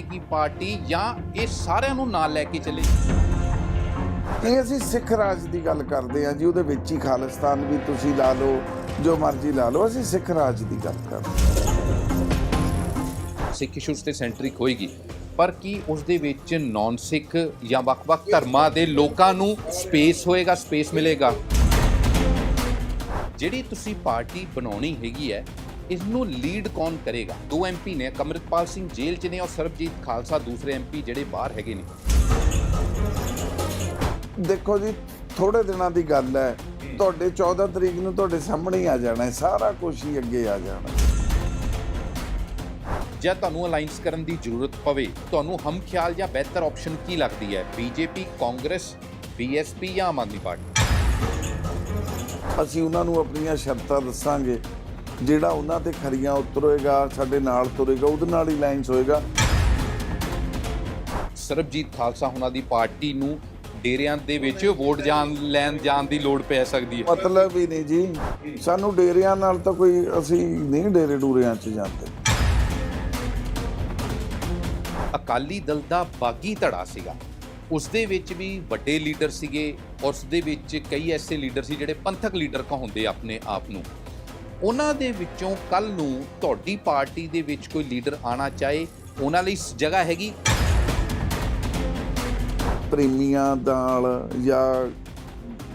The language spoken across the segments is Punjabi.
ਕਰੇਗੀ ਪਾਰਟੀ ਜਾਂ ਇਹ ਸਾਰਿਆਂ ਨੂੰ ਨਾਲ ਲੈ ਕੇ ਚੱਲੇ? ਇਹ ਅਸੀਂ ਸਿੱਖ ਰਾਜ ਦੀ ਗੱਲ ਕਰਦੇ ਹਾਂ ਜੀ ਉਹਦੇ ਵਿੱਚ ਹੀ ਖਾਲਿਸਤਾਨ ਵੀ ਤੁਸੀਂ ਲਾ ਲਓ ਜੋ ਮਰਜ਼ੀ ਲਾ ਲਓ ਅਸੀਂ ਸਿੱਖ ਰਾਜ ਦੀ ਗੱਲ ਕਰਦੇ ਸਿੱਖ ਇਸ਼ੂਜ਼ ਤੇ ਸੈਂਟਰਿਕ ਹੋਏਗੀ ਪਰ ਕੀ ਉਸ ਦੇ ਵਿੱਚ ਨਾਨ ਸਿੱਖ ਜਾਂ ਵੱਖ-ਵੱਖ ਧਰਮਾਂ ਦੇ ਲੋਕਾਂ ਨੂੰ ਸਪੇਸ ਹੋਏਗਾ ਸਪੇਸ ਮਿਲੇਗਾ? ਜਿਹੜੀ ਤੁਸੀਂ ਪਾਰਟੀ ਬਣਾਉਣੀ ਹੈਗੀ ਹੈ ਇਸ ਨੂੰ ਲੀਡ ਕੌਣ ਕਰੇਗਾ? ਦੋ ਐਮਪੀ ਨੇ ਕਮਰਿਤਪਾਲ ਸਿੰਘ ਜੇਲ੍ਹ 'ਚ ਨੇ ਔਰ ਸਰਬਜੀਤ ਖਾਲਸਾ ਦੂਸਰੇ ਐਮਪੀ ਜਿਹੜੇ ਬਾਹਰ ਹੈਗੇ ਨੇ। ਦੇਖੋ ਜੀ ਥੋੜੇ ਦਿਨਾਂ ਦੀ ਗੱਲ ਹੈ। ਤੁਹਾਡੇ 14 ਤਰੀਕ ਨੂੰ ਤੁਹਾਡੇ ਸਾਹਮਣੇ ਹੀ ਆ ਜਾਣਾ ਹੈ। ਸਾਰਾ ਕੁਝ ਹੀ ਅੱਗੇ ਆ ਜਾਣਾ। ਜੇ ਤੁਹਾਨੂੰ ਅਲਾਈਅੰਸ ਕਰਨ ਦੀ ਜ਼ਰੂਰਤ ਪਵੇ ਤੁਹਾਨੂੰ ਹਮ ਖਿਆਲ ਜਾਂ ਬਿਹਤਰ ਆਪਸ਼ਨ ਕੀ ਲੱਗਦੀ ਹੈ? ਬੀਜੇਪੀ ਕਾਂਗਰਸ ਬੀਐਸਪੀ ਜਾਂ ਆਮ ਆਦਮੀ ਪਾਰਟੀ? ਅਸੀਂ ਉਹਨਾਂ ਨੂੰ ਆਪਣੀਆਂ ਸ਼ਰਤਾਂ ਦੱਸਾਂਗੇ। ਜਿਹੜਾ ਉਹਨਾਂ ਤੇ ਖਰੀਆਂ ਉਤਰੇਗਾ ਸਾਡੇ ਨਾਲ ਤੁਰੇਗਾ ਉਹਦੇ ਨਾਲ ਹੀ ਲਾਈਨਸ ਹੋਏਗਾ। ਸਰਬਜੀਤ ਖਾਲਸਾ ਉਹਨਾਂ ਦੀ ਪਾਰਟੀ ਨੂੰ ਡੇਰਿਆਂ ਦੇ ਵਿੱਚ ਵੋਟ ਜਾਣ ਲੈਣ ਜਾਣ ਦੀ ਲੋੜ ਪੈ ਸਕਦੀ ਹੈ। ਮਤਲਬ ਹੀ ਨਹੀਂ ਜੀ। ਸਾਨੂੰ ਡੇਰਿਆਂ ਨਾਲ ਤਾਂ ਕੋਈ ਅਸੀਂ ਨਹੀਂ ਡੇਰੇ ਡੂਰਿਆਂ 'ਚ ਜਾਂਦੇ। ਅਕਾਲੀ ਦਲ ਦਾ ਬਾਗੀ ਧੜਾ ਸੀਗਾ। ਉਸ ਦੇ ਵਿੱਚ ਵੀ ਵੱਡੇ ਲੀਡਰ ਸੀਗੇ ਉਸ ਦੇ ਵਿੱਚ ਕਈ ਐਸੇ ਲੀਡਰ ਸੀ ਜਿਹੜੇ ਪੰਥਕ ਲੀਡਰ ਕਹਾਉਂਦੇ ਆਪਣੇ ਆਪ ਨੂੰ। ਉਹਨਾਂ ਦੇ ਵਿੱਚੋਂ ਕੱਲ ਨੂੰ ਤੁਹਾਡੀ ਪਾਰਟੀ ਦੇ ਵਿੱਚ ਕੋਈ ਲੀਡਰ ਆਣਾ ਚਾਹੇ ਉਹਨਾਂ ਲਈ ਜਗ੍ਹਾ ਹੈਗੀ? ਪ੍ਰੇਮੀਆਂ ਨਾਲ ਜਾਂ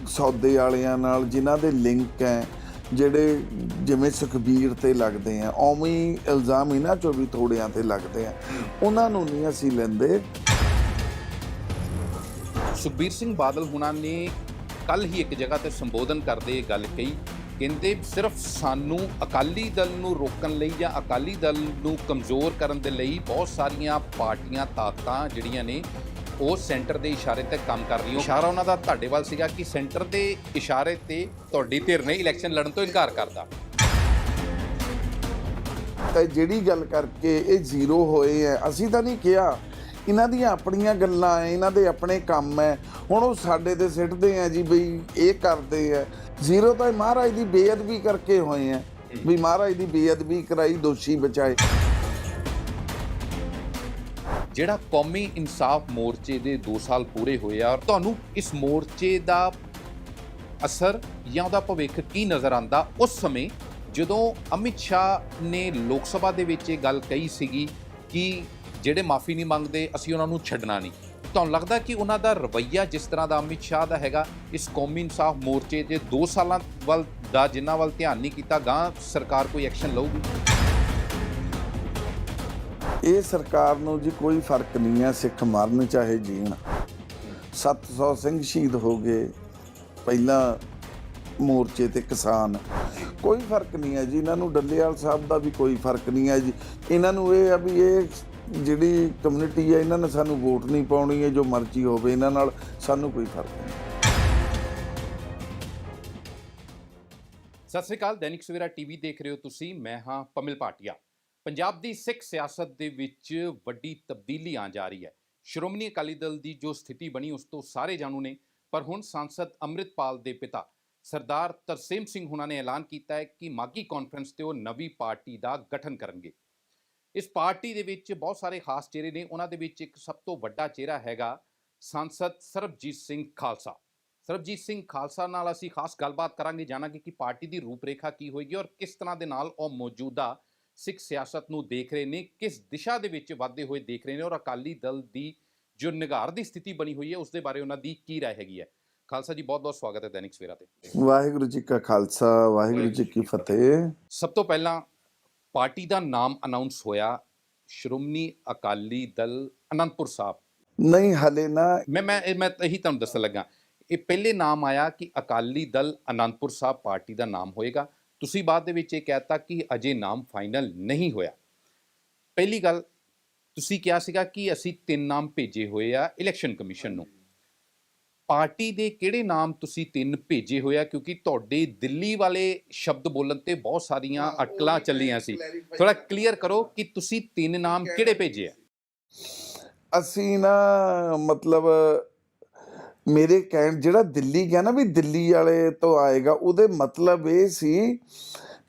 ਸੌਦੇ ਵਾਲਿਆਂ ਨਾਲ ਜਿਨ੍ਹਾਂ ਦੇ ਲਿੰਕ ਹੈ ਜਿਹੜੇ ਜਿਵੇਂ ਸੁਖਬੀਰ ਤੇ ਲੱਗਦੇ ਆ ਉਵੇਂ ਇਲਜ਼ਾਮ ਇਹਨਾਂ ਚੋਂ ਵੀ ਥੋੜਿਆਂ ਤੇ ਲੱਗਦੇ ਆ ਉਹਨਾਂ ਨੂੰ ਨਹੀਂ ਅਸੀਂ ਲੈਂਦੇ। ਸੁਖਬੀਰ ਸਿੰਘ ਬਾਦਲ ਹੁਣਾਂ ਨੇ ਕੱਲ ਹੀ ਇੱਕ ਜਗ੍ਹਾ ਤੇ ਸੰਬੋਧਨ ਕਰਦੇ ਇਹ ਗੱਲ ਕਹੀ। ਕਹਿੰਦੇ ਸਿਰਫ ਸਾਨੂੰ ਅਕਾਲੀ ਦਲ ਨੂੰ ਰੋਕਣ ਲਈ ਜਾਂ ਅਕਾਲੀ ਦਲ ਨੂੰ ਕਮਜ਼ੋਰ ਕਰਨ ਦੇ ਲਈ ਬਹੁਤ ਸਾਰੀਆਂ ਪਾਰਟੀਆਂ ਤਾਕਤਾਂ ਜਿਹੜੀਆਂ ਨੇ ਉਹ ਸੈਂਟਰ ਦੇ ਇਸ਼ਾਰੇ ਤੇ ਕੰਮ ਕਰ ਰਹੀਆਂ। ਇਸ਼ਾਰਾ ਉਹਨਾਂ ਦਾ ਤੁਹਾਡੇ ਵੱਲ ਸੀਗਾ ਕਿ ਸੈਂਟਰ ਦੇ ਇਸ਼ਾਰੇ ਤੇ ਤੁਹਾਡੀ ਧਿਰ ਨੇ ਇਲੈਕਸ਼ਨ ਲੜਨ ਤੋਂ ਇਨਕਾਰ ਕਰਦਾ ਤੇ ਜਿਹੜੀ ਗੱਲ ਕਰਕੇ ਇਹ ਜ਼ੀਰੋ ਹੋਏ ਆ ਅਸੀਂ ਤਾਂ ਨਹੀਂ ਕਿਹਾ, ਇਹਨਾਂ ਦੀਆਂ ਆਪਣੀਆਂ ਗੱਲਾਂ ਐ, ਇਹਨਾਂ ਦੇ ਆਪਣੇ ਕੰਮ ਐ। ਹੁਣ ਉਹ ਸਾਡੇ ਤੇ ਸਿੱਟਦੇ ਆ ਜੀ ਬਈ, ਇਹ ਕਰਦੇ ਆ ਜ਼ੀਰੋ ਤਾਂ ਇਹ ਮਹਾਰਾਜ ਦੀ ਬੇਅਦਬੀ ਕਰਕੇ ਹੋਏ ਆ, ਵੀ ਮਹਾਰਾਜ ਦੀ ਬੇਅਦਬੀ ਕਰਾਈ, ਦੋਸ਼ੀ ਬਚਾਏ। ਜਿਹੜਾ ਕੌਮੀ ਇਨਸਾਫ ਮੋਰਚੇ ਦੇ 2 ਸਾਲ ਪੂਰੇ ਹੋਏ ਆ ਔਰ ਤੁਹਾਨੂੰ ਇਸ ਮੋਰਚੇ ਦਾ ਅਸਰ ਜਾਂ ਉਹਦਾ ਭਵਿੱਖ ਕੀ ਨਜ਼ਰ ਆਂਦਾ ਉਸ ਸਮੇਂ ਜਦੋਂ ਅਮਿਤ ਸ਼ਾਹ ਨੇ ਲੋਕ ਸਭਾ ਦੇ ਵਿੱਚ ਇਹ ਗੱਲ ਕਹੀ ਸੀਗੀ ਕਿ ਜਿਹੜੇ ਮਾਫੀ ਨਹੀਂ ਮੰਗਦੇ, ਅਸੀਂ ਉਹਨਾਂ ਨੂੰ ਛੱਡਣਾ ਨਹੀਂ। ਤੁਹਾਨੂੰ ਲੱਗਦਾ ਕਿ ਉਹਨਾਂ ਦਾ ਰਵੱਈਆ ਜਿਸ ਤਰ੍ਹਾਂ ਦਾ ਅਮਿਤ ਸ਼ਾਹ ਦਾ ਹੈਗਾ, ਇਸ ਕੌਮੀ ਇਨਸਾਫ ਮੋਰਚੇ ਦੇ 2 ਸਾਲਾਂ ਵੱਲ ਦਾ ਜਿੰਨਾ ਵੱਲ ਧਿਆਨ ਨਹੀਂ ਕੀਤਾ ਗਾਂ ਸਰਕਾਰ ਕੋਈ ਐਕਸ਼ਨ ਲਊਗੀ? ਇਹ ਸਰਕਾਰ ਨੂੰ ਜੀ ਕੋਈ ਫ਼ਰਕ ਨਹੀਂ ਹੈ, ਸਿੱਖ ਮਰਨ ਚਾਹੇ ਜੀਣ। 700 ਸਿੰਘ ਸ਼ਹੀਦ ਹੋ ਗਏ, ਪਹਿਲਾਂ ਮੋਰਚੇ ਤੇ ਕਿਸਾਨ। ਕੋਈ ਫ਼ਰਕ ਨਹੀਂ ਹੈ ਜੀ, ਇਹਨਾਂ ਨੂੰ ਡੱਲੇਵਾਲ ਸਾਹਿਬ ਦਾ ਵੀ ਕੋਈ ਫ਼ਰਕ ਨਹੀਂ ਹੈ ਜੀ। ਇਹਨਾਂ ਨੂੰ ਇਹ ਆ ਵੀ ਇਹ ਜਿਹੜੀ ਕਮਿਊਨਿਟੀ ਹੈ ਇਹਨਾਂ ਨੇ ਸਾਨੂੰ ਵੋਟ ਨਹੀਂ ਪਾਉਣੀ ਹੈ, ਜੋ ਮਰਜ਼ੀ ਹੋਵੇ, ਇਹਨਾਂ ਨਾਲ ਸਾਨੂੰ ਕੋਈ ਫ਼ਰਕ ਨਹੀਂ। ਸਤਿ ਸ੍ਰੀ ਅਕਾਲ, ਦੈਨਿਕ ਸਵੇਰਾ ਟੀਵੀ ਦੇਖ ਰਹੇ ਹੋ ਤੁਸੀਂ, ਮੈਂ ਹਾਂ ਪਮਿਲ ਪਾਟਿਆ ਪੰਜਾਬ ਦੀ ਸਿੱਖ ਸਿਆਸਤ ਦੇ ਵਿੱਚ ਵੱਡੀ ਤਬਦੀਲੀ ਆ ਜਾ ਰਹੀ ਹੈ। ਸ਼੍ਰੋਮਣੀ ਅਕਾਲੀ ਦਲ ਦੀ ਜੋ ਸਥਿਤੀ ਬਣੀ, ਉਸ ਤੋਂ ਸਾਰੇ ਜਾਣੂ ਨੇ, ਪਰ ਹੁਣ ਸੰਸਦ ਅੰਮ੍ਰਿਤਪਾਲ ਦੇ ਪਿਤਾ, ਸਰਦਾਰ ਤਰਸੇਮ ਸਿੰਘ ਹੁਣਾਂ ਨੇ ਐਲਾਨ ਕੀਤਾ ਹੈ ਕਿ ਮਾਗੀ ਕਾਨਫਰੰਸ ਤੇ ਉਹ ਨਵੀਂ ਪਾਰਟੀ ਦਾ ਗਠਨ ਕਰਨਗੇ। ਇਸ ਪਾਰਟੀ ਦੇ ਵਿੱਚ ਬਹੁਤ ਸਾਰੇ ਖਾਸ ਚਿਹਰੇ ਨੇ ਉਹਨਾਂ ਦੇ ਵਿੱਚ ਇੱਕ ਸਭ ਤੋਂ ਵੱਡਾ ਚਿਹਰਾ ਹੈਗਾ ਸੰਸਦ ਸਰਬਜੀਤ ਸਿੰਘ ਖਾਲਸਾ ਸਰਬਜੀਤ ਸਿੰਘ ਖਾਲਸਾ ਨਾਲ ਅਸੀਂ ਖਾਸ ਗੱਲਬਾਤ ਕਰਾਂਗੇ ਜਾਣਾਂਗੇ ਕਿ ਪਾਰਟੀ ਦੀ ਰੂਪਰੇਖਾ ਕੀ ਹੋਏਗੀ ਔਰ ਕਿਸ ਤਰ੍ਹਾਂ ਦੇ ਨਾਲ ਉਹ ਮੌਜੂਦਾ ਸਿੱਖ ਸਿਆਸਤ ਨੂੰ ਦੇਖ ਰਹੇ ਨੇ ਕਿਸ ਦਿਸ਼ਾ ਦੇ ਵਿੱਚ ਵਧਦੇ ਹੋਏ ਦੇਖ ਰਹੇ ਨੇ ਔਰ ਅਕਾਲੀ ਦਲ ਦੀ ਜੋ ਨਿਗਾਰ ਦੀ ਸਥਿਤੀ ਬਣੀ ਹੋਈ ਹੈ ਉਸ ਦੇ ਬਾਰੇ ਉਹਨਾਂ ਦੀ ਕੀ رائے ਹੈਗੀ ਹੈ ਖਾਲਸਾ ਜੀ ਬਹੁਤ ਬਹੁਤ ਸਵਾਗਤ ਹੈ ਦੈਨਿਕ ਸਵੇਰਾ ਤੇ ਵਾਹਿਗੁਰੂ ਜੀ ਕਾ ਖਾਲਸਾ ਵਾਹਿਗੁਰੂ ਜੀ ਕੀ ਫਤਿਹ ਸਭ ਤੋਂ ਪਹਿਲਾਂ ਪਾਰਟੀ ਦਾ ਨਾਮ ਅਨਾਉਂਸ ਹੋਇਆ ਸ਼੍ਰੋਮਣੀ ਅਕਾਲੀ ਦਲ ਅਨੰਦਪੁਰ ਸਾਹਿਬ। ਨਹੀਂ ਹਲੇ ਨਾ ਮੈਂ ਮੈਂ ਮੈਂ ਇਹੀ ਤੁਹਾਨੂੰ ਦੱਸਣ ਲੱਗਾ। ਇਹ ਪਹਿਲੇ ਨਾਮ ਆਇਆ ਕਿ ਅਕਾਲੀ ਦਲ ਅਨੰਦਪੁਰ ਸਾਹਿਬ ਪਾਰਟੀ ਦਾ ਨਾਮ ਹੋਏਗਾ। ਤੁਸੀਂ ਬਾਅਦ ਦੇ ਵਿੱਚ ਇਹ ਕਹਿਤਾ ਕਿ ਅਜੇ ਨਾਮ ਫਾਈਨਲ ਨਹੀਂ ਹੋਇਆ। ਪਹਿਲੀ ਗੱਲ ਤੁਸੀਂ ਕਿਹਾ ਸੀਗਾ ਕਿ ਅਸੀਂ ਤਿੰਨ ਨਾਮ ਭੇਜੇ ਹੋਏ ਆ ਇਲੈਕਸ਼ਨ ਕਮਿਸ਼ਨ ਨੂੰ। ਪਾਰਟੀ ਦੇ ਕਿਹੜੇ ਨਾਮ ਤੁਸੀਂ ਤਿੰਨ ਭੇਜੇ ਹੋਏ ਆ? ਕਿਉਂਕਿ ਤੁਹਾਡੇ ਦਿੱਲੀ ਵਾਲੇ ਸ਼ਬਦ ਬੋਲਣ ਤੇ ਬਹੁਤ ਸਾਰੀਆਂ ਅਟਕਲਾਂ ਚੱਲੀਆਂ ਸੀ। ਥੋੜਾ ਕਲੀਅਰ ਕਰੋ ਕਿ ਤੁਸੀਂ ਤਿੰਨ ਨਾਮ ਕਿਹੜੇ ਭੇਜੇ ਆ? ਅਸੀਂ ਨਾ ਮਤਲਬ ਮੇਰੇ ਕਹਿਣ ਜਿਹੜਾ ਦਿੱਲੀ ਗਿਆ ਨਾ ਵੀ ਦਿੱਲੀ ਵਾਲੇ ਤੋਂ ਆਏਗਾ ਉਹਦੇ ਮਤਲਬ ਇਹ ਸੀ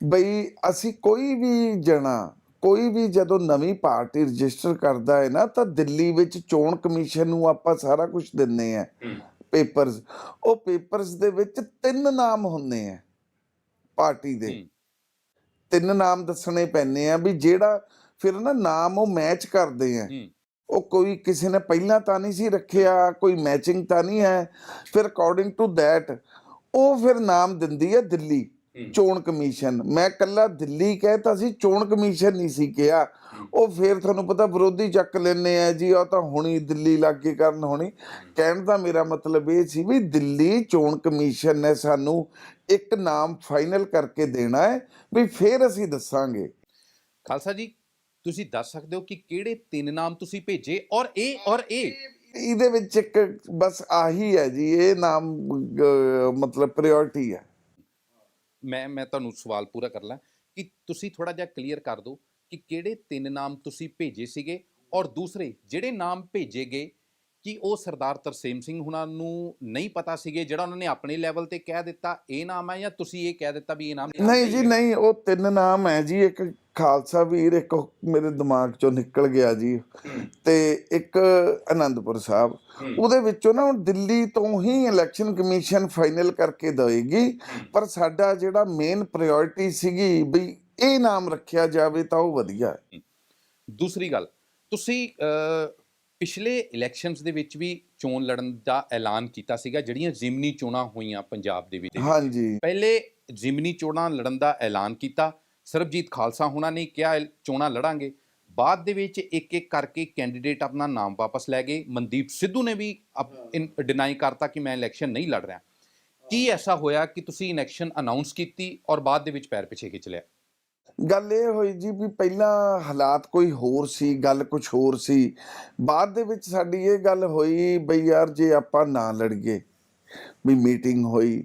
ਬਈ ਅਸੀਂ ਕੋਈ ਵੀ ਜਣਾ ਕੋਈ ਵੀ ਜਦੋਂ ਨਵੀਂ ਪਾਰਟੀ ਰਜਿਸਟਰ ਕਰਦਾ ਹੈ ਨਾ ਤਾਂ ਦਿੱਲੀ ਵਿੱਚ ਚੋਣ ਕਮਿਸ਼ਨ ਨੂੰ ਆਪਾਂ ਸਾਰਾ ਕੁਝ ਦਿੰਨੇ ਆ ਪੇਪਰਸ ਉਹ ਪੇਪਰਸ ਦੇ ਵਿੱਚ ਤਿੰਨ ਨਾਮ ਹੁੰਦੇ ਆ ਪਾਰਟੀ ਦੇ। ਤਿੰਨ ਨਾਮ ਦੱਸਣੇ ਪੈਣੇ ਆ ਵੀ ਜਿਹੜਾ ਫਿਰ ਨਾ ਨਾਮ ਉਹ ਮੈਚ ਕਰਦੇ ਆ ਉਹ ਕੋਈ ਕਿਸੇ ਨੇ ਪਹਿਲਾਂ ਤਾਂ ਨਹੀਂ ਸੀ ਰੱਖਿਆ ਕੋਈ ਮੈਚਿੰਗ ਤਾਂ ਨਹੀਂ ਹੈ ਫਿਰ ਅਕੋਰਡਿੰਗ ਟੂ ਥੈਟ ਉਹ ਫਿਰ ਨਾਮ ਦਿੰਦੀ ਹੈ ਦਿੱਲੀ। ਚੋਣ ਕਮਿਸ਼ਨ। ਮੈਂ ਕੱਲਾ ਦਿੱਲੀ ਕਹਿਤਾ ਸੀ ਚੋਣ ਕਮਿਸ਼ਨ ਨਹੀਂ ਸੀ ਕਿਹਾ। ਉਹ ਫਿਰ ਤੁਹਾਨੂੰ ਪਤਾ ਵਿਰੋਧੀ ਚੱਕ ਲੈਣੇ ਆ ਜੀ ਉਹ ਤਾਂ ਹੁਣੀ ਦਿੱਲੀ ਲਾਗੇ ਕਰਨ ਹੋਣੀ। ਕਹਿਣ ਦਾ ਮੇਰਾ ਮਤਲਬ ਇਹ ਸੀ ਵੀ ਦਿੱਲੀ ਚੋਣ ਕਮਿਸ਼ਨ ਨੇ ਸਾਨੂੰ ਇੱਕ ਨਾਮ ਫਾਈਨਲ ਕਰਕੇ ਦੇਣਾ ਹੈ ਵੀ ਫਿਰ ਅਸੀਂ ਦੱਸਾਂਗੇ। ਖਾਲਸਾ ਜੀ ਤੁਸੀਂ ਦੱਸ ਸਕਦੇ ਹੋ ਕਿ ਕਿਹੜੇ ਤਿੰਨ ਨਾਮ ਤੁਸੀਂ ਭੇਜੇ? ਔਰ ਇਹ ਔਰ ਇਹ ਇਹਦੇ ਵਿੱਚ ਇੱਕ ਬਸ ਆਹੀ ਹੈ ਜੀ ਇਹ ਨਾਮ ਮਤਲਬ ਪ੍ਰਾਇੋਰਟੀ ਹੈ। ਮੈਂ ਮੈਂ ਤੁਹਾਨੂੰ ਸਵਾਲ ਪੂਰਾ ਕਰ ਲਾਂ ਕਿ ਤੁਸੀਂ ਥੋੜਾ ਜਿਹਾ ਕਲੀਅਰ ਕਰ ਦਿਓ ਕਿ ਕਿਹੜੇ ਤਿੰਨ ਨਾਮ ਤੁਸੀਂ ਭੇਜੇ ਸੀਗੇ ਔਰ ਦੂਸਰੇ ਜਿਹੜੇ ਨਾਮ ਭੇਜੇ ਗਏ ਕਿ ਉਹ ਸਰਦਾਰ ਤਰਸੇਮ ਸਿੰਘ ਹੁਣਾਂ ਨੂੰ ਨਹੀਂ ਪਤਾ ਸੀਗੇ ਜਿਹੜਾ ਉਹਨਾਂ ਨੇ ਆਪਣੇ ਲੈਵਲ ਤੇ ਕਹਿ ਦਿੱਤਾ ਇਹ ਨਾਮ ਹੈ ਜਾਂ ਤੁਸੀਂ ਇਹ ਕਹਿ ਦਿੱਤਾ ਵੀ ਇਹ ਨਾਮ ਨਹੀਂ ਜੀ ਨਹੀਂ ਉਹ ਤਿੰਨ ਨਾਮ ਹੈ ਜੀ ਇੱਕ ਖਾਲਸਾ ਵੀਰ ਇੱਕ ਮੇਰੇ ਦਿਮਾਗ ਚੋਂ ਨਿਕਲ ਗਿਆ ਜੀ ਤੇ ਇੱਕ ਆਨੰਦਪੁਰ ਸਾਹਿਬ। ਉਹਦੇ ਵਿੱਚੋਂ ਨਾ ਹੁਣ ਦਿੱਲੀ ਤੋਂ ਹੀ ਇਲੈਕਸ਼ਨ ਕਮਿਸ਼ਨ ਫਾਈਨਲ ਕਰਕੇ ਦੇਵੇਗੀ ਪਰ ਸਾਡਾ ਜਿਹੜਾ ਮੇਨ ਪ੍ਰਾਇੋਰਟੀ ਸੀਗੀ ਵੀ ਇਹ ਨਾਮ ਰੱਖਿਆ ਜਾਵੇ ਤਾਂ ਉਹ ਵਧੀਆ ਹੈ। ਦੂਸਰੀ ਗੱਲ ਤੁਸੀਂ ਪਿਛਲੇ ਇਲੈਕਸ਼ਨਸ ਦੇ ਵਿੱਚ ਵੀ ਚੋਣ ਲੜਨ ਦਾ ਐਲਾਨ ਕੀਤਾ ਸੀਗਾ ਜਿਹੜੀਆਂ ਜ਼ਿਮਨੀ ਚੋਣਾਂ ਹੋਈਆਂ ਪੰਜਾਬ ਦੇ ਵਿੱਚ। ਹਾਂਜੀ। ਪਹਿਲੇ ਜ਼ਿਮਨੀ ਚੋਣਾਂ ਲੜਨ ਦਾ ਐਲਾਨ ਕੀਤਾ ਸਰਬਜੀਤ ਖਾਲਸਾ ਹੁਣਾਂ ਨੇ ਕਿਹਾ ਚੋਣਾਂ ਲੜਾਂਗੇ। ਬਾਅਦ ਦੇ ਵਿੱਚ ਇੱਕ ਇੱਕ ਕਰਕੇ ਕੈਂਡੀਡੇਟ ਆਪਣਾ ਨਾਮ ਵਾਪਸ ਲੈ ਗਏ। ਮਨਦੀਪ ਸਿੱਧੂ ਨੇ ਵੀ ਡਿਨਾਈ ਕਰਤਾ ਕਿ ਮੈਂ ਇਲੈਕਸ਼ਨ ਨਹੀਂ ਲੜ ਰਿਹਾ। ਕੀ ਐਸਾ ਹੋਇਆ ਕਿ ਤੁਸੀਂ ਇਲੈਕਸ਼ਨ ਅਨਾਉਂਸ ਕੀਤੀ ਔਰ ਬਾਅਦ ਦੇ ਵਿੱਚ ਪੈਰ ਪਿੱਛੇ ਖਿੱਚ ਲਿਆ? ਗੱਲ ਇਹ ਹੋਈ ਜੀ ਵੀ ਪਹਿਲਾਂ ਹਾਲਾਤ ਕੋਈ ਹੋਰ ਸੀ ਗੱਲ ਕੁਝ ਹੋਰ ਸੀ। ਬਾਅਦ ਦੇ ਵਿੱਚ ਸਾਡੀ ਇਹ ਗੱਲ ਹੋਈ ਬਈ ਯਾਰ ਜੇ ਆਪਾਂ ਨਾ ਲੜੀਏ ਵੀ ਮੀਟਿੰਗ ਹੋਈ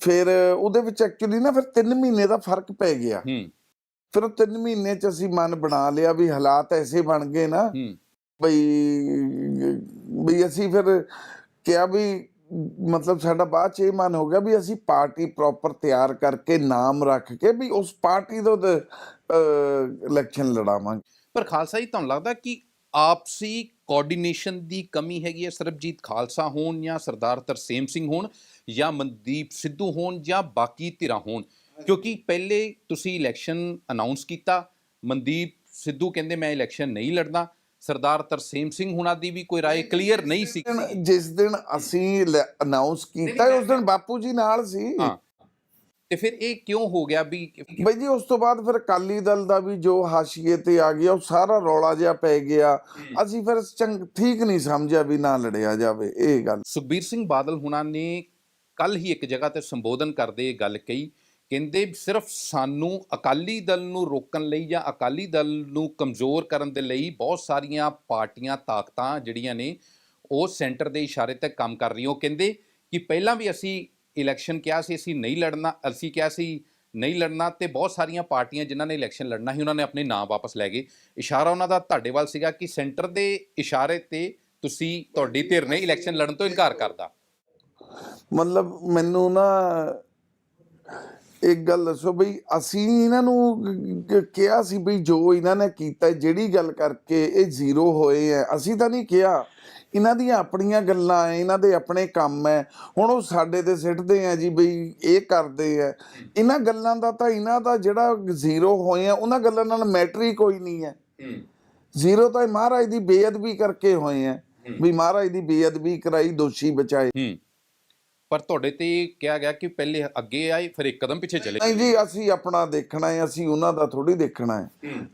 ਫਿਰ ਉਹਦੇ ਵਿੱਚ ਐਕਚੁਅਲੀ ਨਾ ਫਿਰ 3 ਮਹੀਨੇ ਦਾ ਫ਼ਰਕ ਪੈ ਗਿਆ। ਹੂੰ। ਫਿਰ ਉਹ 3 ਮਹੀਨੇ ਚ ਅਸੀਂ ਮਨ ਬਣਾ ਲਿਆ ਵੀ ਹਾਲਾਤ ਐਸੇ ਬਣ ਗਏ ਨਾ ਹੂੰ। ਬਈ ਬਈ ਅਸੀਂ ਫਿਰ ਕਿਹਾ ਵੀ ਮਤਲਬ ਸਾਡਾ ਬਾਅਦ ਚ ਇਹ ਮਨ ਹੋ ਗਿਆ ਵੀ ਅਸੀਂ ਪਾਰਟੀ ਪ੍ਰੋਪਰ ਤਿਆਰ ਕਰਕੇ ਨਾਮ ਰੱਖ ਕੇ ਵੀ ਉਸ ਪਾਰਟੀ ਦਾ ਇਲੈਕਸ਼ਨ ਲੜਾਵਾਂਗੇ। ਪਰ ਖਾਲਸਾ ਜੀ ਤੁਹਾਨੂੰ ਲੱਗਦਾ ਕਿ ਆਪਸੀ ਕੋਆਰਡੀਨੇਸ਼ਨ ਦੀ ਕਮੀ ਹੈਗੀ ਹੈ? ਸਰਬਜੀਤ ਖਾਲਸਾ ਹੋਣ ਜਾਂ ਸਰਦਾਰ ਤਰਸੇਮ ਸਿੰਘ ਹੋਣ ਜਾਂ ਮਨਦੀਪ ਸਿੱਧੂ ਹੋਣ ਜਾਂ ਬਾਕੀ ਧਿਰਾਂ ਹੋਣ? ਕਿਉਂਕਿ ਪਹਿਲੇ ਤੁਸੀਂ ਇਲੈਕਸ਼ਨ ਅਨਾਉਂਸ ਕੀਤਾ ਮਨਦੀਪ ਸਿੱਧੂ ਕਹਿੰਦੇ ਮੈਂ ਇਲੈਕਸ਼ਨ ਨਹੀਂ ਲੜਦਾ ਸਰਦਾਰ ਤਰਸੇਮ ਸਿੰਘ ਹੁਣਾਂ ਦੀ ਵੀ ਕੋਈ رائے ਕਲੀਅਰ ਨਹੀਂ ਸੀ ਦਿਨ- ਜਿਸ ਦਿਨ ਅਸੀਂ ਅਨਾਉਂਸ ਕੀਤਾ ਉਸ ਦਿਨ ਬਾਪੂ ਜੀ ਨਾਲ ਸੀ ਹਾਂ ਤੇ ਫਿਰ ਇਹ ਕਿਉਂ ਹੋ ਗਿਆ ਵੀ ਬਈ ਜੀ ਉਸ ਤੋਂ ਬਾਅਦ ਫਿਰ ਅਕਾਲੀ ਦਲ ਦਾ ਵੀ ਜੋ ਹਾਸ਼ੀਏ ਤੇ ਆ ਗਿਆ ਉਹ ਸਾਰਾ ਰੌਲਾ ਜਿਹਾ ਪੈ ਗਿਆ ਅਸੀਂ ਫਿਰ ਚੰਗ ਠੀਕ ਨਹੀਂ ਸਮਝਿਆ ਵੀ ਨਾ ਲੜਿਆ ਜਾਵੇ ਇਹ ਗੱਲ ਸੁਖਬੀਰ ਸਿੰਘ ਬਾਦਲ ਹੁਣਾਂ ਨੇ ਕੱਲ ਹੀ ਇੱਕ ਜਗ੍ਹਾ ਤੇ ਸੰਬੋਧਨ ਕਰਦੇ ਇਹ ਗੱਲ ਕਹੀ ਕਹਿੰਦੇ ਸਿਰਫ ਸਾਨੂੰ ਅਕਾਲੀ ਦਲ ਨੂੰ ਰੋਕਣ ਲਈ ਜਾਂ ਅਕਾਲੀ ਦਲ ਨੂੰ ਕਮਜ਼ੋਰ ਕਰਨ ਦੇ ਲਈ ਬਹੁਤ ਸਾਰੀਆਂ ਪਾਰਟੀਆਂ, ਤਾਕਤਾਂ ਜਿਹੜੀਆਂ ਨੇ, ਉਹ ਸੈਂਟਰ ਦੇ ਇਸ਼ਾਰੇ ਤੇ ਕੰਮ ਕਰ ਰਹੀਆਂ। ਉਹ ਕਹਿੰਦੇ ਕਿ ਪਹਿਲਾਂ ਵੀ ਅਸੀਂ ਇਲੈਕਸ਼ਨ ਕਿਹਾ ਸੀ, ਅਸੀਂ ਨਹੀਂ ਲੜਨਾ, ਅਸੀਂ ਕਿਹਾ ਸੀ ਨਹੀਂ ਲੜਨਾ ਤੇ ਬਹੁਤ ਸਾਰੀਆਂ ਪਾਰਟੀਆਂ ਜਿਨ੍ਹਾਂ ਨੇ ਇਲੈਕਸ਼ਨ ਲੜਨਾ ਸੀ, ਉਹਨਾਂ ਨੇ ਆਪਣੇ ਨਾਂ ਵਾਪਸ ਲੈ ਗਏ। ਇਸ਼ਾਰਾ ਉਹਨਾਂ ਦਾ ਤੁਹਾਡੇ ਵੱਲ ਸੀਗਾ ਕਿ ਸੈਂਟਰ ਦੇ ਇਸ਼ਾਰੇ ਤੇ ਤੁਸੀਂ ਤੁਹਾਡੀ ਧਿਰ ਨੇ ਇਲੈਕਸ਼ਨ ਲੜਨ ਤੋਂ ਇਨਕਾਰ ਕਰਦਾ ਮਤਲਬ ਮੈਨੂੰ ਨਾ ਇੱਕ ਗੱਲ ਦੱਸੋ ਬਈ ਅਸੀਂ ਇਹਨਾਂ ਨੂੰ ਕਿਹਾ ਸੀ ਬਈ ਜੋ ਇਹਨਾਂ ਨੇ ਕੀਤਾ ਜਿਹੜੀ ਗੱਲ ਕਰਕੇ ਇਹ ਜ਼ੀਰੋ ਹੋਏ ਆ ਅਸੀਂ ਤਾਂ ਨਹੀਂ ਕਿਹਾ। ਇਹਨਾਂ ਦੀਆਂ ਆਪਣੀਆਂ ਗੱਲਾਂ ਐ ਇਹਨਾਂ ਦੇ ਆਪਣੇ ਕੰਮ ਐ। ਹੁਣ ਉਹ ਸਾਡੇ ਤੇ ਸਿੱਟਦੇ ਆ ਜੀ ਬਈ ਇਹ ਕਰਦੇ ਆ ਇਹਨਾਂ ਗੱਲਾਂ ਦਾ ਤਾਂ ਇਹਨਾਂ ਦਾ ਜਿਹੜਾ ਜ਼ੀਰੋ ਹੋਏ ਆ ਉਹਨਾਂ ਗੱਲਾਂ ਨਾਲ ਮੈਟਰ ਹੀ ਕੋਈ ਨਹੀਂ ਹੈ। ਜ਼ੀਰੋ ਤਾਂ ਇਹ ਮਹਾਰਾਜ ਦੀ ਬੇਅਦਬੀ ਕਰਕੇ ਹੋਏ ਆ ਵੀ ਮਹਾਰਾਜ ਦੀ ਬੇਅਦਬੀ ਕਰਾਈ ਦੋਸ਼ੀ ਬਚਾਏ। ਹੂੰ। ਪਰ ਤੁਹਾਡੇ ਤੇ ਕਿਹਾ ਗਿਆ ਕਿ ਪਹਿਲੇ ਅੱਗੇ ਆਏ ਫਿਰ ਇੱਕ ਕਦਮ ਪਿੱਛੇ ਚਲੇ ਨਹੀਂ ਜੀ ਅਸੀਂ ਆਪਣਾ ਦੇਖਣਾ ਹੈ ਅਸੀਂ ਉਹਨਾਂ ਦਾ ਥੋੜੀ ਦੇਖਣਾ ਹੈ।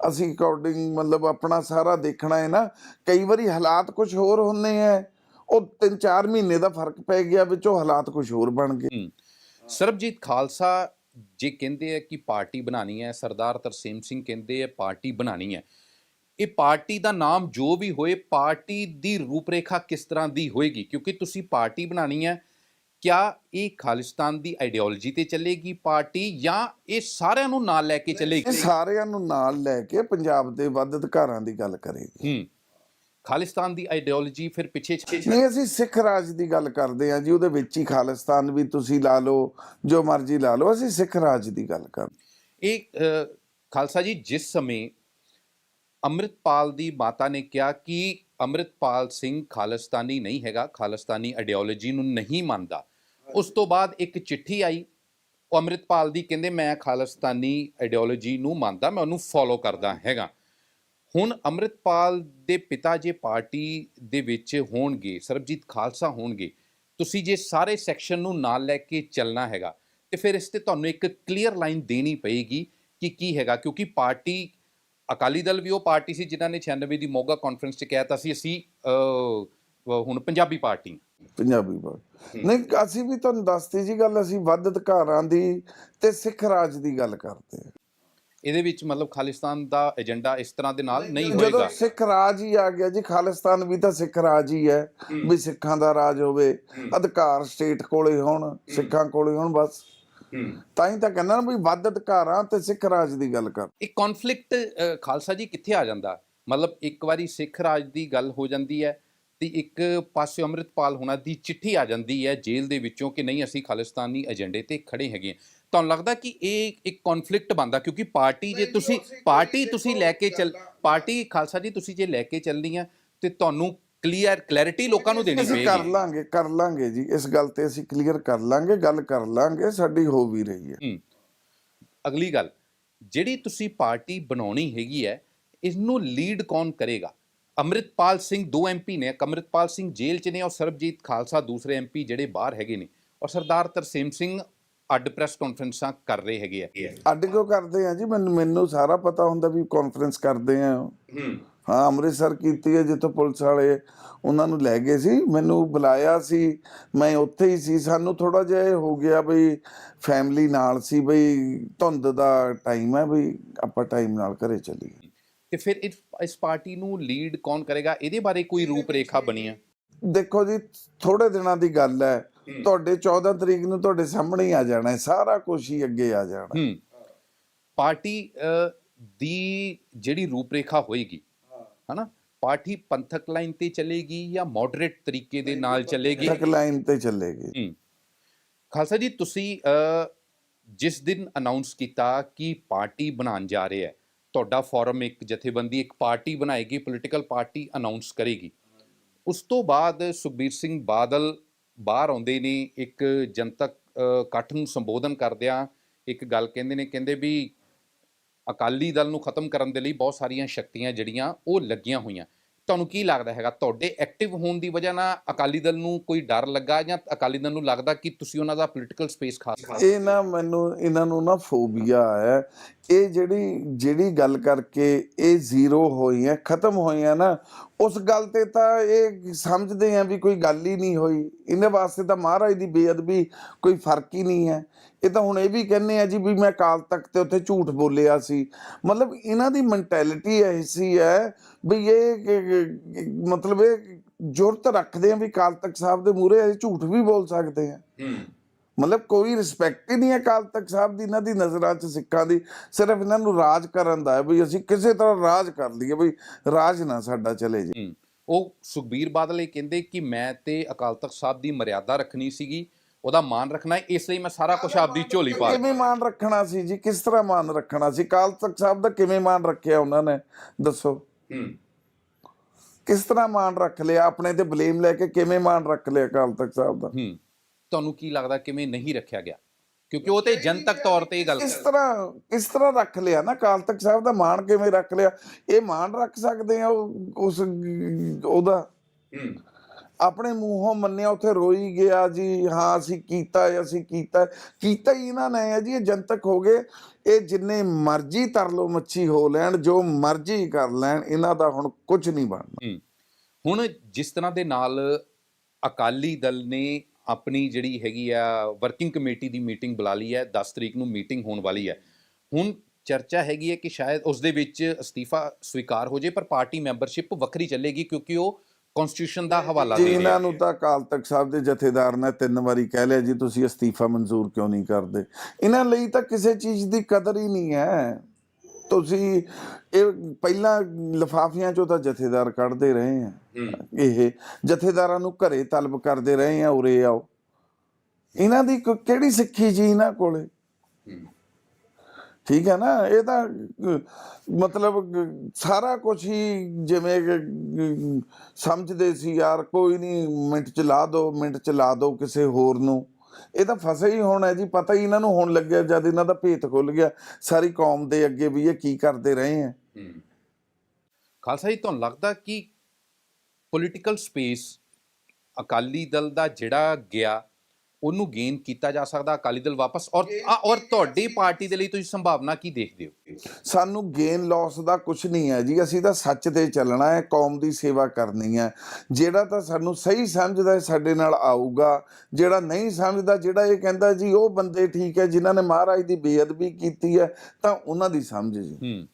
ਅਸੀਂ ਅਕੋਰਡਿੰਗ ਮਤਲਬ ਆਪਣਾ ਸਾਰਾ ਦੇਖਣਾ ਹੈ ਨਾ ਕਈ ਵਾਰੀ ਹਾਲਾਤ ਕੁਝ ਹੋਰ ਹੁੰਦੇ ਆ ਉਹ 3-4 ਮਹੀਨੇ ਦਾ ਫ਼ਰਕ ਪੈ ਗਿਆ ਵਿੱਚੋਂ ਹਾਲਾਤ ਕੁਝ ਹੋਰ ਬਣ ਗਏ। ਸਰਬਜੀਤ ਖਾਲਸਾ ਜੇ ਕਹਿੰਦੇ ਆ ਕਿ ਪਾਰਟੀ ਬਣਾਣੀ ਹੈ ਸਰਦਾਰ ਤਰਸੇਮ ਸਿੰਘ ਕਹਿੰਦੇ ਆ ਪਾਰਟੀ ਬਣਾਣੀ ਹੈ। ਇਹ ਪਾਰਟੀ ਦਾ ਨਾਮ ਜੋ ਵੀ ਹੋਏ ਪਾਰਟੀ ਦੀ ਰੂਪਰੇਖਾ ਕਿਸ ਤਰ੍ਹਾਂ ਦੀ ਹੋਏਗੀ? ਕਿਉਂਕਿ ਤੁਸੀਂ ਪਾਰਟੀ ਬਣਾਣੀ ਹੈ ਕਿਆ ਇਹ ਖਾਲਿਸਤਾਨ ਦੀ ਆਈਡੀਓਲੋਜੀ ਤੇ ਚੱਲੇਗੀ ਪਾਰਟੀ ਜਾਂ ਇਹ ਸਾਰਿਆਂ ਨੂੰ ਨਾਲ ਲੈ ਕੇ ਇਹ ਚੱਲੇਗੀ? ਸਾਰਿਆਂ ਨੂੰ ਨਾਲ ਲੈ ਕੇ ਪੰਜਾਬ ਦੇ ਵੱਧ ਅਧਿਕਾਰਾਂ ਦੀ ਗੱਲ ਕਰੇਗੀ। ਹੂੰ। ਖਾਲਿਸਤਾਨ ਦੀ ਆਈਡੀਓਲੋਜੀ ਫਿਰ ਪਿੱਛੇ ਛ- ਨਹੀਂ ਅਸੀਂ ਸਿੱਖ ਰਾਜ ਦੀ ਗੱਲ ਕਰਦੇ ਹਾਂ ਜੀ ਉਹਦੇ ਵਿੱਚ ਹੀ ਖਾਲਿਸਤਾਨ ਵੀ ਤੁਸੀਂ ਲਾ ਲਓ ਜੋ ਮਰਜ਼ੀ ਲਾ ਲਓ ਅਸੀਂ ਸਿੱਖ ਰਾਜ ਦੀ ਗੱਲ ਕਰ ਇਹ ਅ, ਖਾਲਸਾ ਜੀ ਜਿਸ ਸਮੇਂ ਅੰਮ੍ਰਿਤਪਾਲ ਦੀ ਮਾਤਾ ਨੇ ਕਿਹਾ ਕਿ ਅੰਮ੍ਰਿਤਪਾਲ ਸਿੰਘ ਖਾਲਿਸਤਾਨੀ ਨਹੀਂ ਹੈਗਾ ਖਾਲਿਸਤਾਨੀ ਆਈਡੀਓਲੋਜੀ ਨੂੰ ਨਹੀਂ ਮੰਨਦਾ ਉਸ ਤੋਂ ਬਾਅਦ ਇੱਕ ਚਿੱਠੀ ਆਈ, ਉਹ ਅੰਮ੍ਰਿਤਪਾਲ ਦੀ, ਕਹਿੰਦੇ ਮੈਂ ਖਾਲਿਸਤਾਨੀ ਆਈਡੀਓਲੋਜੀ ਨੂੰ ਮੰਨਦਾ, ਮੈਂ ਉਹਨੂੰ ਫੋਲੋ ਕਰਦਾ ਹੈਗਾ। ਹੁਣ ਅੰਮ੍ਰਿਤਪਾਲ ਦੇ ਪਿਤਾ ਜੇ ਪਾਰਟੀ ਦੇ ਵਿੱਚ ਹੋਣਗੇ, ਸਰਬਜੀਤ ਖਾਲਸਾ ਹੋਣਗੇ, ਤੁਸੀਂ ਜੇ ਸਾਰੇ ਸੈਕਸ਼ਨ ਨੂੰ ਨਾਲ ਲੈ ਕੇ ਚੱਲਣਾ ਹੈਗਾ, ਤੇ ਫਿਰ ਇਸ ਤੇ ਤੁਹਾਨੂੰ ਇੱਕ ਕਲੀਅਰ ਲਾਈਨ ਦੇਣੀ ਪਏਗੀ ਕਿ ਕੀ ਹੈਗਾ, ਕਿਉਂਕਿ ਪਾਰਟੀ, ਅਕਾਲੀ ਦਲ ਵੀ ਉਹ ਪਾਰਟੀ ਸੀ ਜਿਨ੍ਹਾਂ ਨੇ 96 ਦੀ ਮੋਗਾ ਕਾਨਫਰੰਸ 'ਚ ਕਿਹਾ ਤਾਂ ਸੀ, ਅਸੀਂ ਹੁਣ ਪੰਜਾਬੀ ਪਾਰਟੀ ਪੰਜਾਬੀ ਬਾਤ ਨਹੀਂ ਅਸੀਂ ਵੀ ਤੁਹਾਨੂੰ ਦੱਸਤੀ ਜੀ ਗੱਲ ਅਸੀਂ ਵੱਧ ਅਧਿਕਾਰਾਂ ਦੀ ਤੇ ਸਿੱਖ ਰਾਜ ਦੀ ਗੱਲ ਕਰਦੇ ਹਾਂ। ਇਹਦੇ ਵਿੱਚ ਮਤਲਬ ਖਾਲਿਸਤਾਨ ਦਾ ਏਜੰਡਾ ਇਸ ਤਰ੍ਹਾਂ ਦੇ ਨਾਲ ਨਹੀਂ ਜਦੋਂ ਹੋਏਗਾ। ਸਿੱਖ ਰਾਜ ਹੀ ਆ ਗਿਆ ਜੀ ਖਾਲਿਸਤਾਨ ਵੀ ਤਾਂ ਸਿੱਖ ਰਾਜ ਹੀ ਹੈ ਵੀ ਸਿੱਖਾਂ ਦਾ ਰਾਜ ਹੋਵੇ ਅਧਿਕਾਰ ਸਟੇਟ ਕੋਲੇ ਹੋਣ ਸਿੱਖਾਂ ਕੋਲੇ ਹੋਣ ਬਸ। ਤਾਂ ਹੀ ਤਾਂ ਕਹਿੰਦਾ ਨਾ ਵੀ ਵੱਧ ਅਧਿਕਾਰਾਂ ਤੇ ਸਿੱਖ ਰਾਜ ਦੀ ਗੱਲ ਕਰ। ਇਹ ਕਨਫਲਿਕਟ ਖਾਲਸਾ ਜੀ ਕਿੱਥੇ ਆ ਜਾਂਦਾ? ਮਤਲਬ ਇੱਕ ਵਾਰੀ ਸਿੱਖ ਰਾਜ ਦੀ ਗੱਲ ਹੋ ਜਾਂਦੀ ਹੈ ਤੇ ਇੱਕ ਪਾਸੇ ਅੰਮ੍ਰਿਤਪਾਲ ਹੋਣਾ ਦੀ ਚਿੱਠੀ ਆ ਜਾਂਦੀ ਹੈ ਜੇਲ੍ਹ ਦੇ ਵਿੱਚੋਂ ਕਿ ਨਹੀਂ ਅਸੀਂ ਖਾਲਿਸਤਾਨੀ ਏਜੰਡੇ ਤੇ ਖੜੇ ਹੈਗੇ ਤੁਹਾਨੂੰ ਲੱਗਦਾ ਕਿ ਇਹ ਇੱਕ ਕਨਫਲਿਕਟ ਬਣਦਾ? ਕਿਉਂਕਿ ਪਾਰਟੀ ਜੇ ਤੁਸੀਂ ਪਾਰਟੀ ਤੁਸੀਂ ਲੈ ਕੇ ਚੱਲ ਪਾਰਟੀ ਖਾਲਸਾ ਜੀ ਤੁਸੀਂ ਜੇ ਲੈ ਕੇ ਚੱਲਣੀ ਹੈ ਤੇ ਤੁਹਾਨੂੰ ਕਲੀਅਰ ਕਲੈਰਿਟੀ ਲੋਕਾਂ ਨੂੰ ਦੇਣੀ ਅਸੀਂ ਕਰ ਪਏਗੀ ਲਾਂਗੇ ਕਰ ਲਾਂਗੇ ਜੀ। ਇਸ ਗੱਲ ਤੇ ਅਸੀਂ ਕਲੀਅਰ ਕਰ ਲਾਂਗੇ ਗੱਲ ਕਰ ਲਾਂਗੇ ਸਾਡੀ ਹੋ ਵੀ ਰਹੀ ਹੂੰ। ਅਗਲੀ ਗੱਲ ਜਿਹੜੀ ਤੁਸੀਂ ਪਾਰਟੀ ਬਣਾਉਣੀ ਹੈਗੀ ਹੈ ਇਸ ਨੂੰ ਲੀਡ ਕੌਣ ਕਰੇਗਾ? ਅੰਮ੍ਰਿਤਪਾਲ ਸਿੰਘ ਦੋ ਐਮਪੀ ਨੇ ਅੰਮ੍ਰਿਤਪਾਲ ਸਿੰਘ ਜੇਲ੍ਹ 'ਚ ਨੇ ਔਰ ਸਰਬਜੀਤ ਖਾਲਸਾ ਦੂਸਰੇ ਐਮਪੀ ਜਿਹੜੇ ਬਾਹਰ ਹੈਗੇ ਨੇ ਔਰ ਸਰਦਾਰ ਤਰਸੇਮ ਸਿੰਘ ਅੱਡ ਪ੍ਰੈਸ ਕਾਨਫਰੰਸਾਂ ਕਰ ਰਹੇ ਹੈਗੇ ਆ। ਅੱਡ ਕਿਉਂ ਕਰਦੇ ਆ ਜੀ? ਮੈਨੂੰ ਮੈਨੂੰ ਸਾਰਾ ਪਤਾ ਹੁੰਦਾ ਵੀ ਕਾਨਫਰੰਸ ਕਰਦੇ ਆ। ਹੂੰ। ਹਾਂ ਅੰਮ੍ਰਿਤਸਰ ਕੀਤੀ ਹੈ ਜਿੱਥੋਂ ਪੁਲਿਸ ਵਾਲੇ ਉਹਨਾਂ ਨੂੰ ਲੈ ਗਏ ਸੀ। ਮੈਨੂੰ ਬੁਲਾਇਆ ਸੀ। ਮੈਂ ਉੱਥੇ ਹੀ ਸੀ। ਸਾਨੂੰ ਥੋੜਾ ਜਿਹਾ ਹੋ ਗਿਆ ਬਈ ਫੈਮਿਲੀ ਨਾਲ ਸੀ ਬਈ ਧੁੰਦ ਦਾ ਟਾਈਮ ਹੈ ਬਈ ਆਪਾਂ ਟਾਈਮ ਨਾਲ ਘਰੇ ਚੱਲੀਏ। ਤੇ ਫਿਰ ਇਸ ਪਾਰਟੀ ਨੂੰ ਲੀਡ ਕੌਣ ਕਰੇਗਾ? ਇਹਦੇ ਬਾਰੇ ਕੋਈ ਰੂਪਰੇਖਾ ਬਣੀ ਹੈ। ਦੇਖੋ ਜੀ ਥੋੜੇ ਦਿਨਾਂ ਦੀ ਗੱਲ ਹੈ। ਤੁਹਾਡੇ 14 ਤਰੀਕ ਨੂੰ ਤੁਹਾਡੇ ਸਾਹਮਣੇ ਹੀ ਆ ਜਾਣਾ ਹੈ। ਸਾਰਾ ਕੁਝ ਹੀ ਅੱਗੇ ਆ ਜਾਣਾ ਪਾਰਟੀ ਦੀ ਜਿਹੜੀ ਰੂਪਰੇਖਾ ਹੋਏਗੀ ਹਨਾ? ਪਾਰਟੀ ਪੰਥਕ ਲਾਈਨ ਤੇ ਚੱਲੇਗੀ ਜਾਂ ਮੋਡਰੇਟ ਤਰੀਕੇ ਦੇ ਨਾਲ ਚੱਲੇਗੀ? ਤੱਕ ਲਾਈਨ ਤੇ ਚੱਲੇਗੀ। ਖਾਲਸਾ ਜੀ ਤੁਸੀਂ ਜਿਸ ਦਿਨ ਅਨਾਉਂਸ ਕੀਤਾ ਕਿ ਪਾਰਟੀ ਬਣਾਉਣ ਜਾ ਰਹੇ ਹੈ ਤੁਹਾਡਾ ਫੋਰਮ ਇੱਕ ਜਥੇਬੰਦੀ, ਇੱਕ ਪਾਰਟੀ ਬਣਾਏਗੀ ਪੋਲੀਟੀਕਲ ਪਾਰਟੀ ਅਨਾਉਂਸ ਕਰੇਗੀ। ਉਸ ਤੋਂ ਬਾਅਦ ਸੁਖਬੀਰ ਸਿੰਘ ਬਾਦਲ ਬਾਹਰ ਆਉਂਦੇ ਨੇ, ਇੱਕ ਜਨਤਕ ਇਕੱਠ ਨੂੰ ਸੰਬੋਧਨ ਕਰਦਿਆਂ ਇੱਕ ਗੱਲ ਕਹਿੰਦੇ ਨੇ, ਕਹਿੰਦੇ ਵੀ ਅਕਾਲੀ ਦਲ ਨੂੰ ਖਤਮ ਕਰਨ ਦੇ ਲਈ ਬਹੁਤ ਸਾਰੀਆਂ ਸ਼ਕਤੀਆਂ ਜਿਹੜੀਆਂ ਉਹ ਲੱਗੀਆਂ ਹੋਈਆਂ। ਤੁਹਾਨੂੰ ਕੀ ਲੱਗਦਾ ਹੈਗਾ, ਤੁਹਾਡੇ ਐਕਟਿਵ ਹੋਣ ਦੀ ਵਜ੍ਹਾ ਨਾਲ ਅਕਾਲੀ ਦਲ ਨੂੰ ਕੋਈ ਡਰ ਲੱਗਾ ਜਾਂ ਅਕਾਲੀ ਦਲ ਨੂੰ ਲੱਗਦਾ ਕਿ ਤੁਸੀਂ ਉਹਨਾਂ ਦਾ ਪੋਲੀਟੀਕਲ ਸਪੇਸ ਖਾ ਸਕਦੇ ਇਹ ਨਾ ਮੈਨੂੰ, ਇਹਨਾਂ ਨੂੰ ਨਾ ਫੋਬੀਆ ਹੈ ਇਹ ਜਿਹੜੀ ਜਿਹੜੀ ਗੱਲ ਕਰਕੇ ਇਹ ਜ਼ੀਰੋ ਹੋਈਆਂ, ਖਤਮ ਹੋਈਆਂ ਨਾ, ਉਸ ਗੱਲ ਤੇ ਤਾਂ ਇਹ ਸਮਝਦੇ ਆ ਵੀ ਕੋਈ ਗੱਲ ਹੀ ਨਹੀਂ ਹੋਈ। ਇਹਦੇ ਵਾਸਤੇ ਤਾਂ ਮਹਾਰਾਜ ਦੀ ਬੇਅਦਬੀ ਕੋਈ ਫ਼ਰਕ ਹੀ ਨਹੀਂ ਹੈ। ਇਹ ਤਾਂ ਹੁਣ ਇਹ ਵੀ ਕਹਿੰਦੇ ਆ ਜੀ ਵੀ ਮੈਂ ਕਾਲ ਤੱਕ ਤੇ ਉੱਥੇ ਝੂਠ ਬੋਲਿਆ ਸੀ। ਮਤਲਬ ਇਹਨਾਂ ਦੀ ਮੈਂਟੈਲਿਟੀ ਐਸੀ ਹੈ ਵੀ ਇਹ ਮਤਲਬ ਇਹ ਜੁਰਤ ਰੱਖਦੇ ਆ ਵੀ ਕਾਲ ਤੱਕ ਸਾਹਿਬ ਦੇ ਮੂਹਰੇ ਅਸੀਂ ਝੂਠ ਵੀ ਬੋਲ ਸਕਦੇ ਆ। ਮਤਲਬ ਕੋਈ ਰਿਸਪੈਕਟ ਹੀ ਨਹੀਂ ਹੈ ਅਕਾਲ ਤਖਤ ਸਾਹਿਬ ਦੀ ਇਹਨਾਂ ਦੀ ਨਜ਼ਰਾਂ 'ਚ ਸਿੱਖਾਂ ਦੀ ਸਿਰਫ ਇਹਨਾਂ ਨੂੰ ਰਾਜ ਕਰਨ ਦਾ ਹੈ ਵੀ ਅਸੀਂ ਕਿਸੇ ਤਰ੍ਹਾਂ ਰਾਜ ਕਰ ਲਈਏ ਵੀ ਰਾਜ ਨਾ ਸਾਡਾ ਚਲੇ ਜੇ। ਉਹ ਸੁਖਬੀਰ ਬਾਦਲ ਇਹ ਕਹਿੰਦੇ ਕਿ ਮੈਂ ਤੇ ਅਕਾਲ ਤਖਤ ਸਾਹਿਬ ਦੀ ਮਰਿਆਦਾ ਰੱਖਣੀ ਸੀਗੀ ਉਹਦਾ ਮਾਨ ਰੱਖਣਾ ਇਸ ਲਈ ਮੈਂ ਸਾਰਾ ਕੁਝ ਆਪਦੀ ਝੋਲੀ ਪਾ ਕਿਵੇਂ ਮਾਨ ਰੱਖਣਾ ਸੀ ਜੀ? ਕਿਸ ਤਰ੍ਹਾਂ ਮਾਨ ਰੱਖਣਾ ਸੀ? ਅਕਾਲ ਤਖਤ ਸਾਹਿਬ ਦਾ ਕਿਵੇਂ ਮਾਨ ਰੱਖਿਆ ਉਹਨਾਂ ਨੇ? ਦੱਸੋ। ਕਿਸ ਤਰ੍ਹਾਂ ਮਾਨ ਰੱਖ ਲਿਆ? ਆਪਣੇ ਤੇ ਬਲੇਮ ਲੈ ਕੇ ਕਿਵੇਂ ਮਾਨ ਰੱਖ ਲਿਆ ਅਕਾਲ ਤਖਤ ਸਾਹਿਬ ਦਾ? ਹੂੰ। ਤੁਹਾਨੂੰ ਕੀ ਲੱਗਦਾ ਕਿਵੇਂ ਨਹੀਂ ਰੱਖਿਆ ਗਿਆ? ਕਿਉਂਕਿ ਉਹ ਤੇ ਜਨਤਕ ਤੌਰ ਤੇ ਇਹ ਗੱਲ ਕਿਸ ਤਰ੍ਹਾਂ ਕਿਸ ਤਰ੍ਹਾਂ ਰੱਖ ਲਿਆ ਨਾ ਅਕਾਲ ਤਖਤ ਸਾਹਿਬ ਦਾ ਮਾਣ ਕਿਵੇਂ ਰੱਖ ਲਿਆ? ਇਹ ਮਾਣ ਰੱਖ ਸਕਦੇ ਆ ਉਸ ਉਹਦਾ? ਆਪਣੇ ਮੂੰਹੋਂ ਮੰਨਿਆ ਉੱਥੇ ਰੋਈ ਗਿਆ ਜੀ ਹਾਂ ਅਸੀਂ ਕੀਤਾ ਅਸੀਂ ਕੀਤਾ। ਕੀਤਾ ਹੀ ਇਹਨਾਂ ਨੇ ਹੈ ਜੀ ਇਹ ਜਨਤਕ ਹੋ ਗਏ। ਇਹ ਜਿੰਨੇ ਮਰਜ਼ੀ ਤਰਲੋ ਮੱਛੀ ਹੋ ਲੈਣ ਜੋ ਮਰਜ਼ੀ ਕਰ ਲੈਣ ਇਹਨਾਂ ਦਾ ਹੁਣ ਕੁਝ ਨਹੀਂ ਬਣਨਾ। ਹੁਣ ਜਿਸ ਤਰ੍ਹਾਂ ਦੇ ਨਾਲ ਅਕਾਲੀ ਦਲ ਨੇ ਆਪਣੀ ਜਿਹੜੀ ਹੈਗੀ ਆ ਵਰਕਿੰਗ ਕਮੇਟੀ ਦੀ ਮੀਟਿੰਗ ਬੁਲਾ ਲਈ ਹੈ 10 ਤਰੀਕ ਨੂੰ ਮੀਟਿੰਗ ਹੋਣ ਵਾਲੀ ਹੈ। ਹੁਣ ਚਰਚਾ ਹੈਗੀ ਹੈ ਕਿ ਸ਼ਾਇਦ ਉਸ ਦੇ ਵਿੱਚ ਅਸਤੀਫਾ ਸਵੀਕਾਰ ਹੋ ਜੇ ਪਰ ਪਾਰਟੀ ਮੈਂਬਰਸ਼ਿਪ ਵੱਖਰੀ ਚੱਲੇਗੀ ਕਿਉਂਕਿ ਉਹ ਕਨਸਟੀਟਿਊਸ਼ਨ ਦਾ ਹਵਾਲਾ ਦੇ ਇਹਨਾਂ ਰਿਹਾ ਨੂੰ ਤਾਂ ਅਕਾਲ ਤਖਤ ਸਾਹਿਬ ਦੇ ਜਥੇਦਾਰ ਨੇ ਤਿੰਨ ਵਾਰੀ ਕਹਿ ਲਿਆ ਜੀ ਤੁਸੀਂ ਅਸਤੀਫਾ ਮਨਜ਼ੂਰ ਕਿਉਂ ਨਹੀਂ ਕਰਦੇ? ਇਹਨਾਂ ਲਈ ਤਾਂ ਕਿਸੇ ਚੀਜ਼ ਦੀ ਕਦਰ ਹੀ ਨਹੀਂ ਹੈ। ਤੁਸੀਂ ਇਹ ਪਹਿਲਾਂ ਲਫਾਫਿਆਂ ਚੋਂ ਤਾਂ ਜਥੇਦਾਰ ਕੱਢਦੇ ਰਹੇ ਆ। ਇਹ ਜਥੇਦਾਰਾਂ ਨੂੰ ਘਰੇ ਤਲਬ ਕਰਦੇ ਰਹੇ ਆ ਉਰੇ ਆਓ। ਇਹਨਾਂ ਦੀ ਕਿਹੜੀ ਸਿੱਖੀ ਜੀ ਇਹਨਾਂ ਕੋਲੇ? ਠੀਕ ਹੈ ਨਾ? ਇਹ ਤਾਂ ਮਤਲਬ ਸਾਰਾ ਕੁਝ ਹੀ ਜਿਵੇਂ ਸਮਝਦੇ ਸੀ ਯਾਰ ਕੋਈ ਨਹੀਂ ਮਿੰਟ ਚ ਲਾ ਦੋ ਮਿੰਟ ਚ ਲਾ ਦੋ ਕਿਸੇ ਹੋਰ ਨੂੰ। ਇਹ ਤਾਂ ਫਸੇ ਹੀ ਹੋਣਾ ਜੀ, ਪਤਾ ਹੀ ਇਹਨਾਂ ਨੂੰ ਹੋਣ ਲੱਗਿਆ ਜਦ ਇਹਨਾਂ ਦਾ ਭੇਤ ਖੁੱਲ ਗਿਆ। ਸਾਰੀ ਕੌਮ ਦੇ ਅੱਗੇ ਵੀ ਇਹ ਕੀ ਕਰਦੇ ਰਹੇ ਆ ਖਾਲਸਾ ਜੀ, ਤੁਹਾਨੂੰ ਲੱਗਦਾ ਕਿ ਪੋਲੀਟੀਕਲ ਸਪੇਸ ਅਕਾਲੀ ਦਲ ਦਾ ਜਿਹੜਾ ਗਿਆ ਉਹਨੂੰ ਗੇਨ ਕੀਤਾ ਜਾ ਸਕਦਾ ਅਕਾਲੀ ਦਲ ਵਾਪਸ। ਔਰ ਆ- ਔਰ ਤੁਹਾਡੀ ਪਾਰਟੀ ਦੇ ਲਈ ਤੁਸੀਂ ਸੰਭਾਵਨਾ ਕੀ ਦੇਖਦੇ ਹੋ? ਸਾਨੂੰ ਗੇਨ ਲਾਸ ਦਾ ਕੁਝ ਨਹੀਂ ਹੈ ਜੀ। ਅਸੀਂ ਤਾਂ ਸੱਚ ਤੇ ਚੱਲਣਾ ਹੈ ਕੌਮ ਦੀ ਸੇਵਾ ਕਰਨੀ ਹੈ। ਜਿਹੜਾ ਤਾਂ ਸਾਨੂੰ ਸਹੀ ਸਮਝਦਾ ਹੈ ਸਾਡੇ ਨਾਲ ਆਊਗਾ। ਜਿਹੜਾ ਨਹੀਂ ਸਮਝਦਾ ਜਿਹੜਾ ਇਹ ਕਹਿੰਦਾ ਜੀ ਉਹ ਬੰਦੇ ਠੀਕ ਹੈ ਜਿਨ੍ਹਾਂ ਨੇ ਮਹਾਰਾਜ ਦੀ ਬੇਅਦਬੀ ਕੀਤੀ ਹੈ ਤਾਂ ਉਹਨਾਂ ਦੀ ਸਮਝ ਜੀ। ਹੂੰ।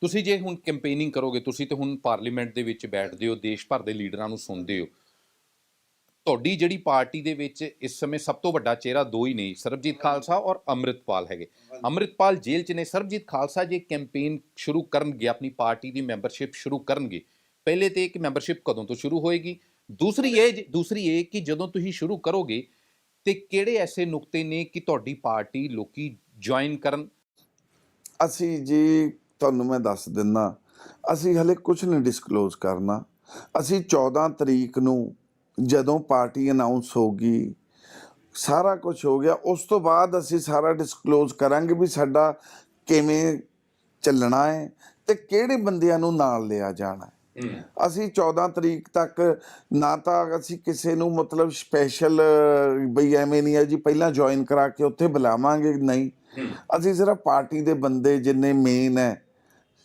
ਤੁਸੀਂ ਜੇ ਹੁਣ ਕੈਂਪੇਨਿੰਗ ਕਰੋਗੇ ਤੁਸੀਂ ਤੇ ਹੁਣ ਪਾਰਲੀਮੈਂਟ ਦੇ ਵਿੱਚ ਬੈਠਦੇ ਹੋ ਦੇਸ਼ ਭਰ ਦੇ ਲੀਡਰਾਂ ਨੂੰ ਸੁਣਦੇ ਹੋ। ਤੁਹਾਡੀ ਜਿਹੜੀ ਪਾਰਟੀ ਦੇ ਵਿੱਚ ਇਸ ਸਮੇਂ ਸਭ ਤੋਂ ਵੱਡਾ ਚਿਹਰਾ ਦੋ ਹੀ ਨੇ ਸਰਬਜੀਤ ਖਾਲਸਾ ਔਰ ਅੰਮ੍ਰਿਤਪਾਲ ਹੈਗੇ। ਅੰਮ੍ਰਿਤਪਾਲ ਜੇਲ੍ਹ 'ਚ ਨੇ। ਸਰਬਜੀਤ ਖਾਲਸਾ ਜੇ ਕੈਂਪੇਨ ਸ਼ੁਰੂ ਕਰਨਗੇ ਆਪਣੀ ਪਾਰਟੀ ਦੀ ਮੈਂਬਰਸ਼ਿਪ ਸ਼ੁਰੂ ਕਰਨਗੇ ਪਹਿਲੇ ਤੇ ਕਿ ਮੈਂਬਰਸ਼ਿਪ ਕਦੋਂ ਤੋਂ ਸ਼ੁਰੂ ਹੋਏਗੀ? ਦੂਸਰੀ ਇਹ ਦੂਸਰੀ ਇਹ ਕਿ ਜਦੋਂ ਤੁਸੀਂ ਸ਼ੁਰੂ ਕਰੋਗੇ ਤੇ ਕਿਹੜੇ ਐਸੇ ਨੁਕਤੇ ਨੇ ਕਿ ਤੁਹਾਡੀ ਪਾਰਟੀ ਲੋਕੀ ਜੁਆਇਨ ਕਰਨ? ਅਸੀਂ ਜੀ ਤੁਹਾਨੂੰ ਮੈਂ ਦੱਸ ਦਿੰਦਾ ਅਸੀਂ ਹਲੇ ਕੁਝ ਨਹੀਂ ਡਿਸਕਲੋਜ਼ ਕਰਨਾ। ਅਸੀਂ 14 ਤਰੀਕ ਨੂੰ ਜਦੋਂ ਪਾਰਟੀ ਅਨਾਉਂਸ ਹੋਗੀ ਸਾਰਾ ਕੁਝ ਹੋ ਗਿਆ ਉਸ ਤੋਂ ਬਾਅਦ ਅਸੀਂ ਸਾਰਾ ਡਿਸਕਲੋਜ਼ ਕਰਾਂਗੇ ਵੀ ਸਾਡਾ ਕਿਵੇਂ ਚੱਲਣਾ ਹੈ ਤੇ ਕਿਹੜੇ ਬੰਦਿਆਂ ਨੂੰ ਨਾਲ ਲਿਆ ਜਾਣਾ ਹੈ। ਅਸੀਂ 14 ਤਰੀਕ ਤੱਕ ਨਾ ਤਾਂ ਅਸੀਂ ਕਿਸੇ ਨੂੰ ਮਤਲਬ ਸਪੈਸ਼ਲ ਬਈ ਐਵੇਂ ਨਹੀਂ ਹੈ ਜੀ ਪਹਿਲਾਂ ਜੁਆਇਨ ਕਰਾ ਕੇ ਉੱਥੇ ਬੁਲਾਵਾਂਗੇ ਨਹੀਂ। ਅਸੀਂ ਸਿਰਫ ਪਾਰਟੀ ਦੇ ਬੰਦੇ ਜਿੰਨੇ ਮੇਨ ਹੈ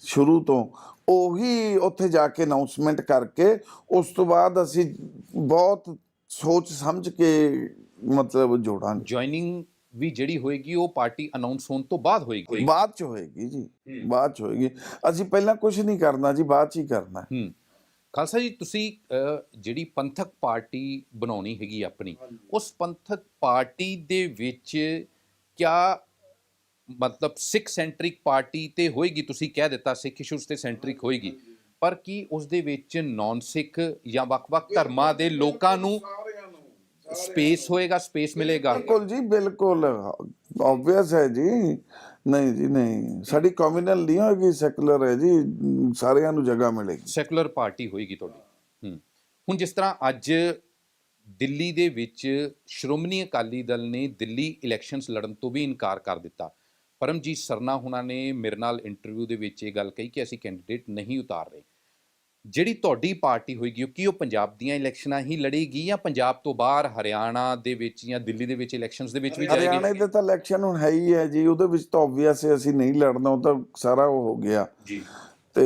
ਸ਼ੁਰੂ ਤੋਂ ਉਹੀ ਉੱਥੇ ਜਾ ਕੇ ਅਨਾਉਂਸਮੈਂਟ ਕਰਕੇ ਉਸ ਤੋਂ ਬਾਅਦ ਅਸੀਂ ਬਹੁਤ ਸੋਚ ਸਮਝ ਕੇ ਮਤਲਬ ਜੋੜਾਂਗੇ ਜੁਆਇਨਿੰਗ ਵੀ ਜਿਹੜੀ ਹੋਏਗੀ ਉਹ ਪਾਰਟੀ ਅਨਾਉਂਸ ਹੋਣ ਤੋਂ ਬਾਅਦ ਹੋਏਗੀ। ਬਾਅਦ ਚ ਹੋਏਗੀ ਜੀ। ਬਾਅਦ ਚ ਹੋਏਗੀ। ਅਸੀਂ ਪਹਿਲਾਂ ਕੁਝ ਨਹੀਂ ਕਰਨਾ ਜੀ ਬਾਅਦ ਚ ਹੀ ਕਰਨਾ। ਹੈ। ਖਾਲਸਾ ਜੀ ਤੁਸੀਂ ਜਿਹੜੀ ਪੰਥਕ ਪਾਰਟੀ ਬਣਾਉਣੀ ਹੈਗੀ ਆਪਣੀ ਉਸ ਪੰਥਕ ਪਾਰਟੀ ਦੇ ਵਿੱਚ ਕਿਆ ਮਤਲਬ ਸਿੱਖ ਸੈਂਟਰਿਕ ਪਾਰਟੀ ਤੇ ਹੋਏਗੀ ਤੁਸੀਂ ਕਹਿ ਦਿੱਤਾ ਸਿੱਖ ਇਸ਼ੂਸ ਤੇ ਸੈਂਟਰਿਕ ਹੋਏਗੀ। ਪਰ ਕੀ ਉਸ ਦੇ ਵਿੱਚ ਨਾਨ ਸਿੱਖ ਜਾਂ ਵੱਖ-ਵੱਖ ਧਰਮਾਂ ਦੇ ਲੋਕਾਂ ਨੂੰ ਸਪੇਸ ਹੋਏਗਾ ਸਪੇਸ ਮਿਲੇਗਾ? ਬਿਲਕੁਲ ਜੀ ਬਿਲਕੁਲ। ਆਬਵੀਅਸ ਹੈ ਜੀ। ਨਹੀਂ ਜੀ ਨਹੀਂ। ਸਾਡੀ ਕਮਿਊਨਲ ਨਹੀਂ ਹੋਏਗੀ ਸੈਕੂਲਰ ਹੈ ਜੀ। ਸਾਰਿਆਂ ਨੂੰ ਜਗ੍ਹਾ ਮਿਲੇਗੀ। ਸੈਕੂਲਰ ਪਾਰਟੀ ਹੋਏਗੀ ਤੁਹਾਡੀ। ਹੂੰ। ਹੁਣ ਜਿਸ ਤਰ੍ਹਾਂ ਅੱਜ ਦਿੱਲੀ ਦੇ ਵਿੱਚ ਸ਼੍ਰੋਮਣੀ ਅਕਾਲੀ ਦਲ ਨੇ ਦਿੱਲੀ ਇਲੈਕਸ਼ਨਸ ਲੜਨ ਤੋਂ ਵੀ ਇਨਕਾਰ ਕਰ ਦਿੱਤਾ। ਪਰਮਜੀਤ ਸਰਨਾ ਹੁਣਾਂ ਨੇ ਮੇਰੇ ਨਾਲ ਇੰਟਰਵਿਊ ਦੇ ਵਿੱਚ ਇਹ ਗੱਲ ਕਹੀ ਕਿ ਅਸੀਂ ਕੈਂਡੀਡੇਟ ਨਹੀਂ ਉਤਾਰ ਰਹੇ। ਜਿਹੜੀ ਤੁਹਾਡੀ ਪਾਰਟੀ ਹੋਏਗੀ ਕੀ ਉਹ ਪੰਜਾਬ ਦੀਆਂ ਇਲੈਕਸ਼ਨਾਂ ਹੀ ਲੜੇਗੀ ਜਾਂ ਪੰਜਾਬ ਤੋਂ ਬਾਹਰ ਹਰਿਆਣਾ ਦੇ ਵਿੱਚ ਜਾਂ ਦਿੱਲੀ ਦੇ ਵਿੱਚ ਇਲੈਕਸ਼ਨਸ ਦੇ ਵਿੱਚ ਵੀ ਹਰਿਆਣੇ ਜਾਏਗੀ ਦੇ ਤਾਂ ਇਲੈਕਸ਼ਨ ਹੁਣ ਹੈ ਹੀ ਹੈ ਜੀ ਉਹਦੇ ਵਿੱਚ ਤਾਂ ਆਬਵੀਅਸ ਹੈ ਅਸੀਂ ਨਹੀਂ ਲੜਨਾ ਉਹ ਤਾਂ ਸਾਰਾ ਉਹ ਹੋ ਗਿਆ। ਜੀ। ਤੇ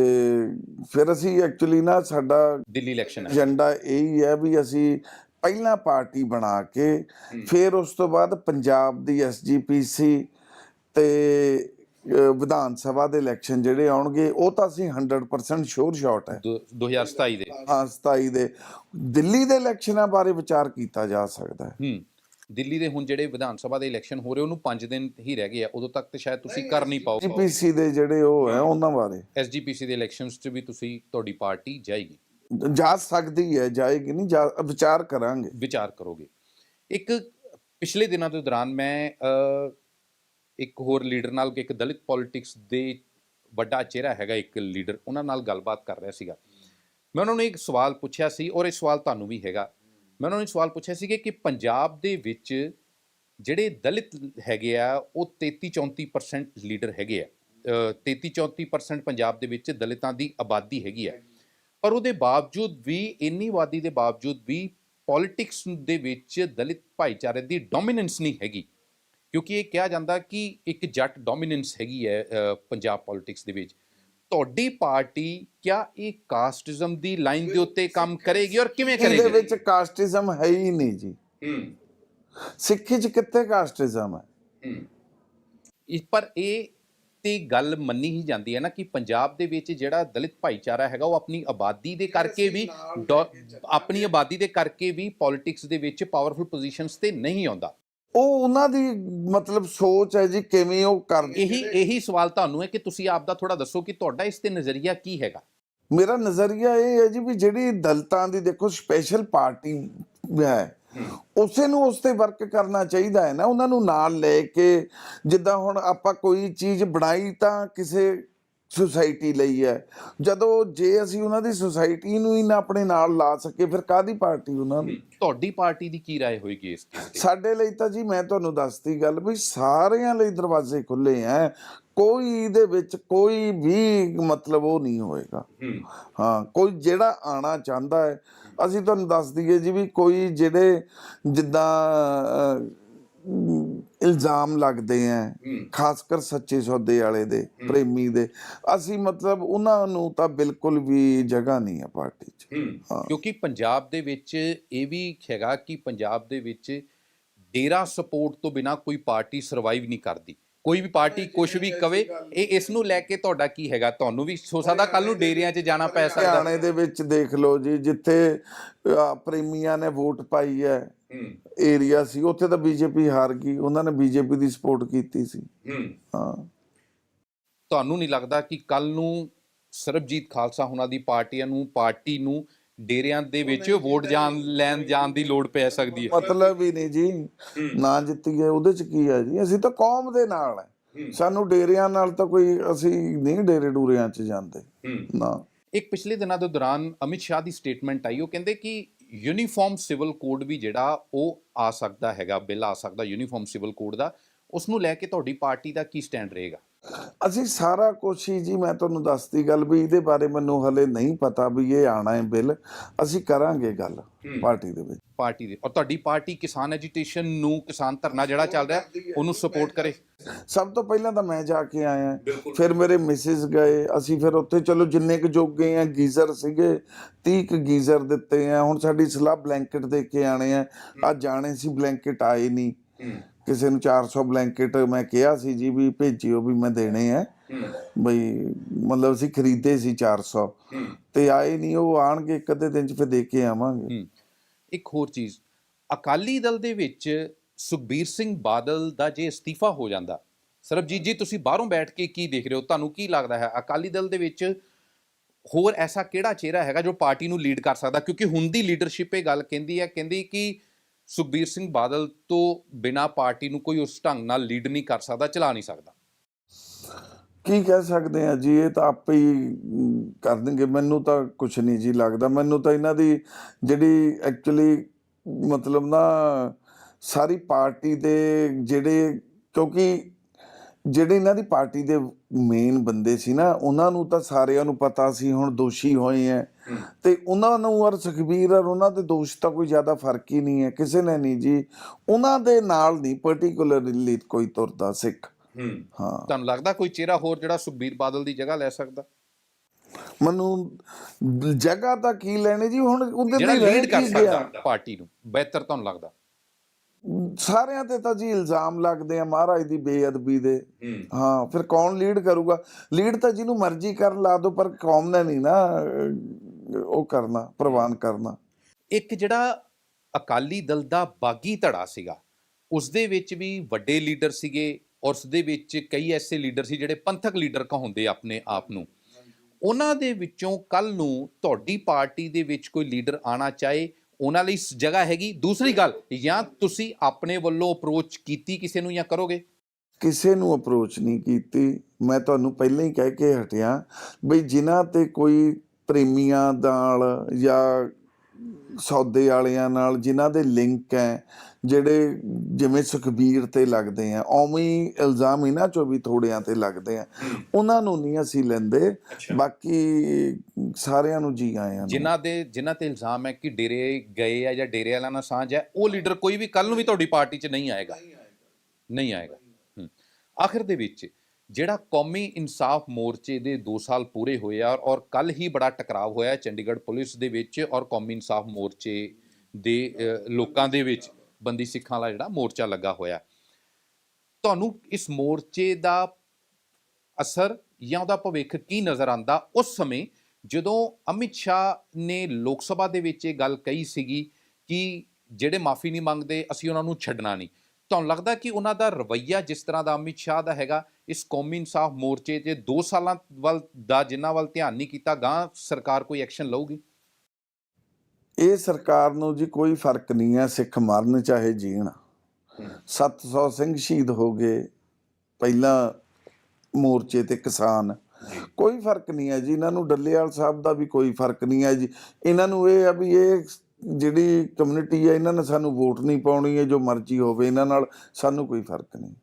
ਫਿਰ ਅਸੀਂ ਐਕਚੁਅਲੀ ਨਾ ਸਾਡਾ ਦਿੱਲੀ ਇਲੈਕਸ਼ਨ ਹੈ। ਏਜੰਡਾ ਇਹ ਹੀ ਹੈ ਵੀ ਅਸੀਂ ਪਹਿਲਾਂ ਪਾਰਟੀ ਬਣਾ ਕੇ ਫਿਰ ਉਸ ਤੋਂ ਬਾਅਦ ਪੰਜਾਬ ਦੀ ਐਸਜੀਪੀਸੀ ਤੇ ਵਿਧਾਨ ਸਭਾ ਦੇ ਇਲੈਕਸ਼ਨ ਜਿਹੜੇ ਆਉਣਗੇ ਉਹ ਤਾਂ ਅਸੀਂ 100% ਸ਼ੋਰ ਸ਼ਾਟ ਹੈ। ਦੋ- 2027 ਦੇ। ਹਾਂ 27 ਦੇ। ਦਿੱਲੀ ਦੇ ਇਲੈਕਸ਼ਨਾਂ ਬਾਰੇ ਵਿਚਾਰ ਕੀਤਾ ਜਾ ਸਕਦਾ ਹੈ। ਹੂੰ ਦਿੱਲੀ ਦੇ ਹੁਣ ਜਿਹੜੇ ਵਿਧਾਨ ਸਭਾ ਦੇ ਇਲੈਕਸ਼ਨ ਹੋ ਰਹੇ ਉਹਨੂੰ 5 ਦਿਨ ਹੀ ਰਹਿ ਗਏ ਆ ਉਦੋਂ ਤੱਕ ਤੇ ਸ਼ਾਇਦ ਤੁਸੀਂ ਕਰ ਨਹੀਂ ਪਾਓ। ਜੀਪੀਸੀ ਦੇ ਜਿਹੜੇ ਉਹ ਹੈ ਉਹਨਾਂ ਬਾਰੇ। ਐਸਜੀਪੀਸੀ ਦੇ ਇਲੈਕਸ਼ਨਸ 'ਚ ਵੀ ਤੁਸੀਂ ਤੁਹਾਡੀ ਪਾਰਟੀ ਜਾਏਗੀ। ਜਾ ਸਕਦੀ ਹੈ ਜਾਏਗੀ ਨਹੀਂ ਜਾ ਵਿਚਾਰ ਕਰਾਂਗੇ। ਵਿਚਾਰ ਕਰੋਗੇ। ਇੱਕ ਪਿਛਲੇ ਦਿਨਾਂ ਦੇ ਦੌਰਾਨ ਮੈਂ ਇੱਕ ਹੋਰ ਲੀਡਰ ਨਾਲ ਕਿ ਇੱਕ ਦਲਿਤ ਪੋਲਿਟਿਕਸ ਦੇ ਵੱਡਾ ਚਿਹਰਾ ਹੈਗਾ ਇੱਕ ਲੀਡਰ ਉਹਨਾਂ ਨਾਲ ਗੱਲਬਾਤ ਕਰ ਰਿਹਾ ਸੀਗਾ। ਮੈਂ ਉਹਨਾਂ ਨੂੰ ਇੱਕ ਸਵਾਲ ਪੁੱਛਿਆ ਸੀ ਔਰ ਇਹ ਸਵਾਲ ਤੁਹਾਨੂੰ ਵੀ ਹੈਗਾ। ਮੈਂ ਉਹਨਾਂ ਨੂੰ ਇੱਕ ਸਵਾਲ ਪੁੱਛਿਆ ਸੀ ਕਿ ਪੰਜਾਬ ਦੇ ਵਿੱਚ ਜਿਹੜੇ ਦਲਿਤ ਹੈਗੇ ਆ ਉਹ 33 34% ਲੀਡਰ ਹੈਗੇ ਆ। ਅ, 33 34% ਪੰਜਾਬ ਦੇ ਵਿੱਚ ਦਲਿਤਾਂ ਦੀ ਆਬਾਦੀ ਹੈਗੀ ਆ। ਪਰ ਉਹਦੇ ਬਾਵਜੂਦ ਵੀ ਇੰਨੀ ਆਬਾਦੀ ਦੇ ਬਾਵਜੂਦ ਵੀ ਪੋਲਿਟਿਕਸ ਦੇ ਵਿੱਚ ਦਲਿਤ ਭਾਈਚਾਰੇ ਦੀ ਡੋਮੀਨੈਂਸ ਨਹੀਂ ਹੈਗੀ। ਕਿਉਂਕਿ ਇਹ ਕਿਹਾ ਜਾਂਦਾ ਕਿ ਇੱਕ ਜੱਟ ਡੋਮੀਨੈਂਸ ਹੈਗੀ ਹੈ ਪੰਜਾਬ ਪੋਲਿਟਿਕਸ ਦੇ ਵਿੱਚ। ਤੁਹਾਡੀ ਪਾਰਟੀ ਕਿਆ ਇਹ ਕਾਸਟਿਜ਼ਮ ਦੀ ਲਾਈਨ ਦੇ ਉੱਤੇ ਕੰਮ ਕਰੇਗੀ ਔਰ ਕਿਵੇਂ ਇਹਦੇ ਕਰੇਗੀ? ਵਿੱਚ ਕਾਸਟਿਜ਼ਮ ਹੈ ਹੀ ਨਹੀਂ ਜੀ। ਸਿੱਖੀ ਚ ਕਿੱਥੇ ਕਾਸਟਿਜ਼ਮ ਹੈ? ਇਸ ਪਰ ਇਹ ਤੇ ਗੱਲ ਮੰਨੀ ਹੀ ਜਾਂਦੀ ਹੈ ਨਾ ਕਿ ਪੰਜਾਬ ਦੇ ਵਿੱਚ ਜਿਹੜਾ ਦਲਿਤ ਭਾਈਚਾਰਾ ਹੈਗਾ ਉਹ ਆਪਣੀ ਆਬਾਦੀ ਦੇ ਕਰਕੇ ਵੀ ਆਪਣੀ ਆਬਾਦੀ ਦੇ ਕਰਕੇ ਵੀ ਪੋਲਿਟਿਕਸ ਦੇ ਵਿੱਚ ਪਾਵਰਫੁਲ ਪੋਜੀਸ਼ਨਸ ਤੇ ਨਹੀਂ ਆਉਂਦਾ। ਉਹ ਉਹਨਾਂ ਦੀ ਮਤਲਬ ਸੋਚ ਹੈ ਜੀ ਕਿਵੇਂ ਉਹ ਕਰਦੇ ਇਹੀ ਇਹੀ ਸਵਾਲ ਤੁਹਾਨੂੰ ਹੈ ਕਿ ਤੁਸੀਂ ਆਪ ਦਾ ਥੋੜਾ ਦੱਸੋ ਕਿ ਤੁਹਾਡਾ ਇਸ ਤੇ ਨਜ਼ਰੀਆ ਕੀ ਹੈਗਾ? ਮੇਰਾ ਨਜ਼ਰੀਆ ਇਹ ਹੈ ਜੀ ਵੀ ਜਿਹੜੀ ਦਲਤਾਂ ਦੀ ਦੇਖੋ ਸਪੈਸ਼ਲ ਪਾਰਟੀ ਹੈ ਉਸੇ ਨੂੰ ਉਸ ਤੇ ਵਰਕ ਕਰਨਾ ਚਾਹੀਦਾ ਹੈ ਨਾ। ਉਹਨਾਂ ਨੂੰ ਨਾਲ ਲੈ ਕੇ ਜਿੱਦਾਂ ਹੁਣ ਆਪਾਂ ਕੋਈ ਚੀਜ਼ ਬਣਾਈ ਤਾਂ ਕਿਸੇ ਸੁਸਾਇਟੀ ਲਈ ਹੈ ਜਦੋਂ ਜੇ ਅਸੀਂ ਉਹਨਾਂ ਦੀ ਸੁਸਾਇਟੀ ਨੂੰ ਹੀ ਨਾ ਆਪਣੇ ਨਾਲ ਲਾ ਸਕੇ ਫਿਰ ਕਾਦੀ ਪਾਰਟੀ ਉਹਨਾਂ ਦੀ ਤੁਹਾਡੀ ਪਾਰਟੀ ਦੀ ਕੀ رائے ਹੋਏਗੀ ਇਸ ਕੇਸ ਤੇ ਸਾਡੇ ਲਈ ਤਾਂ ਜੀ ਮੈਂ ਤੁਹਾਨੂੰ ਦੱਸਤੀ ਗੱਲ ਵੀ ਸਾਰਿਆਂ ਲਈ ਦਰਵਾਜ਼ੇ ਖੁੱਲੇ ਐ ਕੋਈ ਇਹਦੇ ਵਿੱਚ ਕੋਈ ਵੀ ਮਤਲਬ ਉਹ ਨਹੀਂ ਹੋਏਗਾ ਹਾਂ ਕੋਈ ਜਿਹੜਾ ਆਣਾ ਚਾਹੁੰਦਾ ਹੈ ਅਸੀਂ ਤੁਹਾਨੂੰ ਦੱਸ ਦਈਏ ਜੀ ਵੀ ਕੋਈ ਜਿਹੜੇ ਜਿੱਦਾਂ ਅਹ, ਅਮ, ਇਲਜ਼ਾਮ ਲੱਗਦੇ ਆ ਖਾਸ ਕਰ ਸੱਚੇ ਸੌਦੇ ਵਾਲੇ ਦੇ ਪ੍ਰੇਮੀ ਦੇ। ਅਸੀਂ ਮਤਲਬ ਉਹਨਾਂ ਨੂੰ ਤਾਂ ਬਿਲਕੁਲ ਵੀ ਜਗ੍ਹਾ ਨਹੀਂ ਹੈ ਪਾਰਟੀ 'ਚ। ਕਿਉਂਕਿ ਪੰਜਾਬ ਦੇ ਵਿੱਚ ਇਹ ਵੀ ਹੈਗਾ ਕਿ ਪੰਜਾਬ ਦੇ ਵਿੱਚ ਡੇਰਾ ਸਪੋਰਟ ਤੋਂ ਬਿਨਾ ਕੋਈ ਪਾਰਟੀ ਸਰਵਾਈਵ ਨਹੀਂ ਕਰਦੀ। ਕੋਈ ਵੀ ਪਾਰਟੀ ਕੁਝ ਵੀ ਕਵੇ ਇਹ ਇਸ ਨੂੰ ਲੈ ਕੇ ਤੁਹਾਡਾ ਕੀ ਹੈਗਾ? ਤੁਹਾਨੂੰ ਵੀ ਹੋ ਸਕਦਾ ਕੱਲ ਨੂੰ ਡੇਰਿਆਂ 'ਚ ਜਾਣਾ ਪੈ ਸਕਦਾ। ਹਰਿਆਣੇ ਦੇ ਵਿੱਚ ਦੇਖ ਲਓ ਜੀ ਜਿੱਥੇ ਪ੍ਰੇਮੀਆਂ ਨੇ ਵੋਟ ਪਾਈ ਹੈ ਏਰੀਆ ਸੀ ਉੱਥੇ ਤਾਂ ਬੀਜੇਪੀ ਹਾਰ ਗਈ ਉਹਨਾਂ ਨੇ ਬੀਜੇਪੀ ਦੀ ਸਪੋਰਟ ਕੀਤੀ ਸੀ। ਹਾਂ। ਤੁਹਾਨੂੰ ਨਹੀਂ ਲੱਗਦਾ ਕਿ ਕੱਲ ਨੂੰ ਸਰਬਜੀਤ ਖਾਲਸਾ ਹੁਣਾਂ ਦੀ ਪਾਰਟੀਆਂ ਨੂੰ ਪਾਰਟੀ ਨੂੰ ਡੇਰਿਆਂ ਦੇ ਵਿੱਚ ਵੋਟ ਜਾਣ ਲੈਣ ਜਾਣ ਦੀ ਲੋੜ ਪੈ ਸਕਦੀ ਹੈ? ਮਤਲਬ ਹੀ ਨਹੀਂ ਜੀ। ਨਾ ਜਿੱਤੀਏ ਉਹਦੇ ਚ ਕੀ ਹੈ ਜੀ? ਅਸੀਂ ਤਾਂ ਕੌਮ ਦੇ ਨਾਲ ਹੈ। ਸਾਨੂੰ ਡੇਰਿਆਂ ਨਾਲ ਤਾਂ ਕੋਈ ਅਸੀਂ ਨਹੀਂ ਡੇਰੇ ਡੂਰਿਆਂ ਚ ਜਾਂਦੇ। ਨਾ। ਇੱਕ ਪਿਛਲੇ ਦਿਨਾਂ ਦੇ ਦੌਰਾਨ ਅਮਿਤ ਸ਼ਾਹ ਦੀ ਸਟੇਟਮੈਂਟ ਆਈ ਉਹ ਕਹਿੰਦੇ ਕਿ ਯੂਨੀਫਾਰਮ ਸਿਵਲ ਕੋਡ ਵੀ ਜਿਹੜਾ ਉਹ ਆ ਸਕਦਾ ਹੈਗਾ, ਬਿੱਲ ਆ ਸਕਦਾ ਯੂਨੀਫਾਰਮ ਸਿਵਲ ਕੋਡ ਦਾ ਉਸ ਨੂੰ ਲੈ ਕੇ ਤੁਹਾਡੀ ਪਾਰਟੀ ਦਾ ਕੀ ਸਟੈਂਡ ਰਹੇਗਾ? ਅਸੀਂ ਸਾਰਾ ਕੁਛ ਹੀ ਜੀ ਮੈਂ ਤੁਹਾਨੂੰ ਦੱਸਦੀ ਗੱਲ ਵੀ ਇਹਦੇ ਬਾਰੇ ਮੈਨੂੰ ਹਲੇ ਨਹੀਂ ਪਤਾ ਵੀ ਇਹ ਆਣਾ ਹੈ ਬਿੱਲ। ਅਸੀਂ ਕਰਾਂਗੇ ਗੱਲ ਪਾਰਟੀ ਦੇ ਵਿੱਚ। ਪਾਰਟੀ ਦੇ। ਔਰ ਤੁਹਾਡੀ ਪਾਰਟੀ ਕਿਸਾਨ ਐਜੀਟੇਸ਼ਨ ਨੂੰ ਕਿਸਾਨ ਧਰਨਾ ਜਿਹੜਾ ਚੱਲ ਰਿਹਾ ਉਹਨੂੰ ਸਪੋਰਟ ਕਰੇ। ਸਭ ਤੋਂ ਪਹਿਲਾਂ ਤਾਂ ਮੈਂ ਜਾ ਕੇ ਆਇਆ। ਫਿਰ ਮੇਰੇ ਮਿਸਿਸ ਗਏ। ਅਸੀਂ ਫਿਰ ਉੱਥੇ ਚਲੋ ਜਿੰਨੇ ਕੁ ਜੋਗੇ ਆ ਗੀਜ਼ਰ ਸੀਗੇ 30 ਕੁ ਗੀਜ਼ਰ ਦਿੱਤੇ ਆ। ਹੁਣ ਸਾਡੀ ਸਲਾਹ ਬਲੈਂਕਟ ਦੇ ਕੇ ਆਣੇ ਆ। ਅੱਜ ਜਾਣੇ ਸੀ ਬਲੈਂਕਟ ਆਏ ਨਹੀਂ। ਕਿਸੇ ਨੂੰ 400 ਬਲੈਂਕਟ ਮੈਂ ਕਿਹਾ ਸੀ ਜੀ ਵੀ ਭੇਜਿਓ ਵੀ ਮੈਂ ਦੇਣੇ ਆ। ਬਈ ਮਤਲਬ ਅਸੀਂ ਖਰੀਦੇ ਸੀ 400 ਤੇ ਆਏ ਨਹੀਂ ਉਹ ਆਣਗੇ ਇੱਕ ਅੱਧੇ ਦਿਨ ਚ ਫਿਰ ਦੇ ਕੇ ਆਵਾਂਗੇ। ਇੱਕ ਹੋਰ ਚੀਜ਼ ਅਕਾਲੀ ਦਲ ਦੇ ਵਿੱਚ ਸੁਖਬੀਰ ਸਿੰਘ ਬਾਦਲ ਦਾ ਜੇ ਅਸਤੀਫਾ ਹੋ ਜਾਂਦਾ ਸਰਬਜੀਤ ਜੀ ਤੁਸੀਂ ਬਾਹਰੋਂ ਬੈਠ ਕੇ ਕੀ ਦੇਖ ਰਹੇ ਹੋ? ਤੁਹਾਨੂੰ ਕੀ ਲੱਗਦਾ ਹੈ? ਅਕਾਲੀ ਦਲ ਦੇ ਵਿੱਚ ਹੋਰ ਐਸਾ ਕਿਹੜਾ ਚਿਹਰਾ ਹੈਗਾ ਜੋ ਪਾਰਟੀ ਨੂੰ ਲੀਡ ਕਰ ਸਕਦਾ? ਕਿਉਂਕਿ ਹੁਣ ਦੀ ਲੀਡਰਸ਼ਿਪ ਇਹ ਗੱਲ ਕਹਿੰਦੀ ਹੈ ਕਹਿੰਦੀ ਕਿ ਸੁਖਬੀਰ ਸਿੰਘ ਬਾਦਲ ਤੋਂ ਬਿਨਾ ਪਾਰਟੀ ਨੂੰ ਕੋਈ ਉਸ ਢੰਗ ਨਾਲ ਲੀਡ ਨਹੀਂ ਕਰ ਸਕਦਾ, ਚਲਾ ਨਹੀਂ ਸਕਦਾ। ਕੀ ਕਹਿ ਸਕਦੇ ਆ ਜੀ, ਇਹ ਤਾਂ ਆਪੇ ਹੀ ਕਰ ਦੇਣਗੇ ਮੈਨੂੰ ਤਾਂ ਕੁਝ ਨਹੀਂ ਜੀ ਲੱਗਦਾ। ਮੈਨੂੰ ਤਾਂ ਇਹਨਾਂ ਦੀ ਜਿਹੜੀ ਐਕਚੁਅਲੀ ਮਤਲਬ ਨਾ, ਸਾਰੀ ਪਾਰਟੀ ਦੇ ਜਿਹੜੇ, ਕਿਉਂਕਿ ਜਿਹੜੇ ਇਹਨਾਂ ਦੀ ਪਾਰਟੀ ਦੇ ਮੇਨ ਬੰਦੇ ਸੀ ਨਾ ਉਹਨਾਂ ਨੂੰ ਤਾਂ ਸਾਰਿਆਂ ਨੂੰ ਪਤਾ ਸੀ ਹੁਣ ਦੋਸ਼ੀ ਹੋਏ ਐ। ਤੇ ਉਹਨਾਂ ਨੂੰ ਔਰ ਸੁਖਬੀਰ ਔਰ ਉਹਨਾਂ ਦੇ ਦੋਸ਼ ਤਾਂ ਕੋਈ ਜ਼ਿਆਦਾ ਫ਼ਰਕ ਹੀ ਨਹੀਂ ਹੈ ਕਿਸੇ ਨੇ ਨਹੀਂ ਜੀ। ਉਹਨਾਂ ਦੇ ਨਾਲ ਨਹੀਂ ਪਾਰਟਿਕੂਲਰਲੀ ਕੋਈ ਤੁਰਦਾ ਸਿੱਖ। ਹਾਂ। ਤੁਹਾਨੂੰ ਲੱਗਦਾ ਕੋਈ ਚਿਹਰਾ ਹੋਰ ਜਿਹੜਾ ਸੁਖਬੀਰ ਬਾਦਲ ਦੀ ਜਗ੍ਹਾ ਲੈ ਸਕਦਾ? ਮੈਨੂੰ ਜਗ੍ਹਾ ਤਾਂ ਕੀ ਲੈਣੀ ਜੀ ਹੁਣ ਉਹਦੇ ਰਹਿ ਲੀਡ ਕਰ? ਸਕਦਾ ਪਾਰਟੀ ਨੂੰ ਬਿਹਤਰ ਤੁਹਾਨੂੰ ਲੱਗਦਾ? ਸਾਰਿਆਂ ਤੇ ਤਾਂ ਜੀ ਇਲਜ਼ਾਮ ਲੱਗਦੇ ਆ ਮਹਾਰਾਜ ਦੀ ਬੇਅਦਬੀ ਦੇ। ਹਾਂ। ਫਿਰ ਕੌਣ ਲੀਡ ਕਰੂਗਾ? ਲੀਡ ਤਾਂ ਜਿਹਨੂੰ ਮਰਜ਼ੀ ਕਰ ਲਾ ਦੋ ਪਰ ਕੌਮ ਨੇ ਨਹੀਂ ਨਾ ਉਹ ਕਰਨਾ ਪ੍ਰਵਾਨ ਕਰਨਾ। ਇੱਕ ਜਿਹੜਾ ਅਕਾਲੀ ਦਲ ਦਾ ਬਾਗੀ ਧੜਾ ਸੀਗਾ ਉਸ ਦੇ ਵਿੱਚ ਵੀ ਵੱਡੇ ਲੀਡਰ ਸੀਗੇ ਔਰ ਉਸ ਦੇ ਵਿੱਚ ਕਈ ਐਸੇ ਲੀਡਰ ਸੀ ਜਿਹੜੇ ਪੰਥਕ ਲੀਡਰ ਕਹਾਉਂਦੇ ਆਪਣੇ ਆਪ ਨੂੰ। ਉਹਨਾਂ ਦੇ ਵਿੱਚੋਂ ਕੱਲ ਨੂੰ ਤੁਹਾਡੀ ਪਾਰਟੀ ਦੇ ਵਿੱਚ ਕੋਈ ਲੀਡਰ ਆਣਾ ਚਾਹੇ ਉਹਨਾਂ ਲਈ ਜਗ੍ਹਾ ਹੈਗੀ। ਦੂਸਰੀ ਗੱਲ, ਜਾਂ ਤੁਸੀਂ ਆਪਣੇ ਵੱਲੋਂ ਅਪਰੋਚ ਕੀਤੀ ਕਿਸੇ ਨੂੰ ਜਾਂ ਕਰੋਗੇ? ਕਿਸੇ ਨੂੰ ਅਪਰੋਚ ਨਹੀਂ ਕੀਤੀ। ਮੈਂ ਤੁਹਾਨੂੰ ਪਹਿਲਾਂ ਹੀ ਕਹਿ ਕੇ ਹਟਿਆ ਬਈ ਜਿਨ੍ਹਾਂ ਤੇ ਕੋਈ ਪ੍ਰੇਮੀਆਂ ਨਾਲ ਜਾਂ ਸੌਦੇ ਵਾਲਿਆਂ ਨਾਲ ਜਿਨ੍ਹਾਂ ਦੇ ਲਿੰਕ ਹੈ ਜਿਹੜੇ ਜਿਵੇਂ ਸੁਖਬੀਰ ਤੇ ਲੱਗਦੇ ਆ ਉਵੇਂ ਹੀ ਇਲਜ਼ਾਮ ਇਹਨਾਂ ਚੋਂ ਵੀ ਥੋੜਿਆਂ ਤੇ ਲੱਗਦੇ ਆ। ਉਹਨਾਂ ਨੂੰ ਨਹੀਂ ਅਸੀਂ ਲੈਂਦੇ ਬਾਕੀ ਸਾਰਿਆਂ ਨੂੰ ਜੀ ਆਇਆਂ ਨੂੰ। ਜਿਨ੍ਹਾਂ ਦੇ ਜਿਨ੍ਹਾਂ ਤੇ ਇਲਜ਼ਾਮ ਹੈ ਕਿ ਡੇਰੇ ਗਏ ਆ ਜਾਂ ਡੇਰੇ ਵਾਲਾ ਨਾਲ ਸਾਂਝ ਹੈ ਉਹ ਲੀਡਰ ਕੋਈ ਵੀ ਕੱਲ ਨੂੰ ਵੀ ਤੁਹਾਡੀ ਪਾਰਟੀ 'ਚ ਨਹੀਂ ਆਏਗਾ। ਨਹੀਂ ਆਏਗਾ। ਆਖਿਰ ਦੇ ਵਿੱਚ ਜਿਹੜਾ ਕੌਮੀ ਇਨਸਾਫ ਮੋਰਚੇ ਦੇ 2 ਸਾਲ ਪੂਰੇ ਹੋਏ ਆ ਔਰ ਕੱਲ ਹੀ ਬੜਾ ਟਕਰਾਅ ਹੋਇਆ ਚੰਡੀਗੜ੍ਹ ਪੁਲਿਸ ਦੇ ਵਿੱਚ ਔਰ ਕੌਮੀ ਇਨਸਾਫ ਮੋਰਚੇ ਦੇ ਲੋਕਾਂ ਦੇ ਵਿੱਚ ਬੰਦੀ ਸਿੱਖਾਂ ਦਾ ਜਿਹੜਾ ਮੋਰਚਾ ਲੱਗਾ ਹੋਇਆ ਤੁਹਾਨੂੰ ਇਸ ਮੋਰਚੇ ਦਾ ਅਸਰ ਜਾਂ ਉਹਦਾ ਭਵਿੱਖ ਕੀ ਨਜ਼ਰ ਆਂਦਾ ਉਸ ਸਮੇਂ ਜਦੋਂ ਅਮਿਤ ਸ਼ਾਹ ਨੇ ਲੋਕ ਸਭਾ ਦੇ ਵਿੱਚ ਇਹ ਗੱਲ ਕਹੀ ਸੀਗੀ ਕਿ ਜਿਹੜੇ ਮਾਫੀ ਨਹੀਂ ਮੰਗਦੇ, ਅਸੀਂ ਉਹਨਾਂ ਨੂੰ ਛੱਡਣਾ ਨਹੀਂ। ਤੁਹਾਨੂੰ ਲੱਗਦਾ ਕਿ ਉਹਨਾਂ ਦਾ ਰਵੱਈਆ ਜਿਸ ਤਰ੍ਹਾਂ ਦਾ ਅਮਿਤ ਸ਼ਾਹ ਦਾ ਹੈਗਾ ਇਸ ਕੌਮੀ ਇਨਸਾਫ ਮੋਰਚੇ ਦੇ 2 ਸਾਲਾਂ ਵੱਲ ਦਾ ਜਿੰਨਾ ਵੱਲ ਧਿਆਨ ਨਹੀਂ ਕੀਤਾ ਗਾਂ ਸਰਕਾਰ ਕੋਈ ਐਕਸ਼ਨ ਲਊਗੀ? ਇਹ ਸਰਕਾਰ ਨੂੰ ਜੀ ਕੋਈ ਫ਼ਰਕ ਨਹੀਂ ਹੈ ਸਿੱਖ ਮਰਨ ਚਾਹੇ ਜੀਣ। 700 ਸਿੰਘ ਸ਼ਹੀਦ ਹੋ ਗਏ ਪਹਿਲਾਂ ਮੋਰਚੇ ਤੇ ਕਿਸਾਨ। ਕੋਈ ਫ਼ਰਕ ਨਹੀਂ ਹੈ ਜੀ ਇਹਨਾਂ ਨੂੰ ਡੱਲੇਵਾਲ ਸਾਹਿਬ ਦਾ ਵੀ ਕੋਈ ਫ਼ਰਕ ਨਹੀਂ ਹੈ ਜੀ। ਇਹਨਾਂ ਨੂੰ ਇਹ ਆ ਵੀ ਇਹ ਜਿਹੜੀ ਕਮਿਊਨਿਟੀ ਹੈ ਇਹਨਾਂ ਨੇ ਸਾਨੂੰ ਵੋਟ ਨਹੀਂ ਪਾਉਣੀ ਹੈ ਜੋ ਮਰਜ਼ੀ ਹੋਵੇ ਇਹਨਾਂ ਨਾਲ ਸਾਨੂੰ ਕੋਈ ਫ਼ਰਕ ਨਹੀਂ।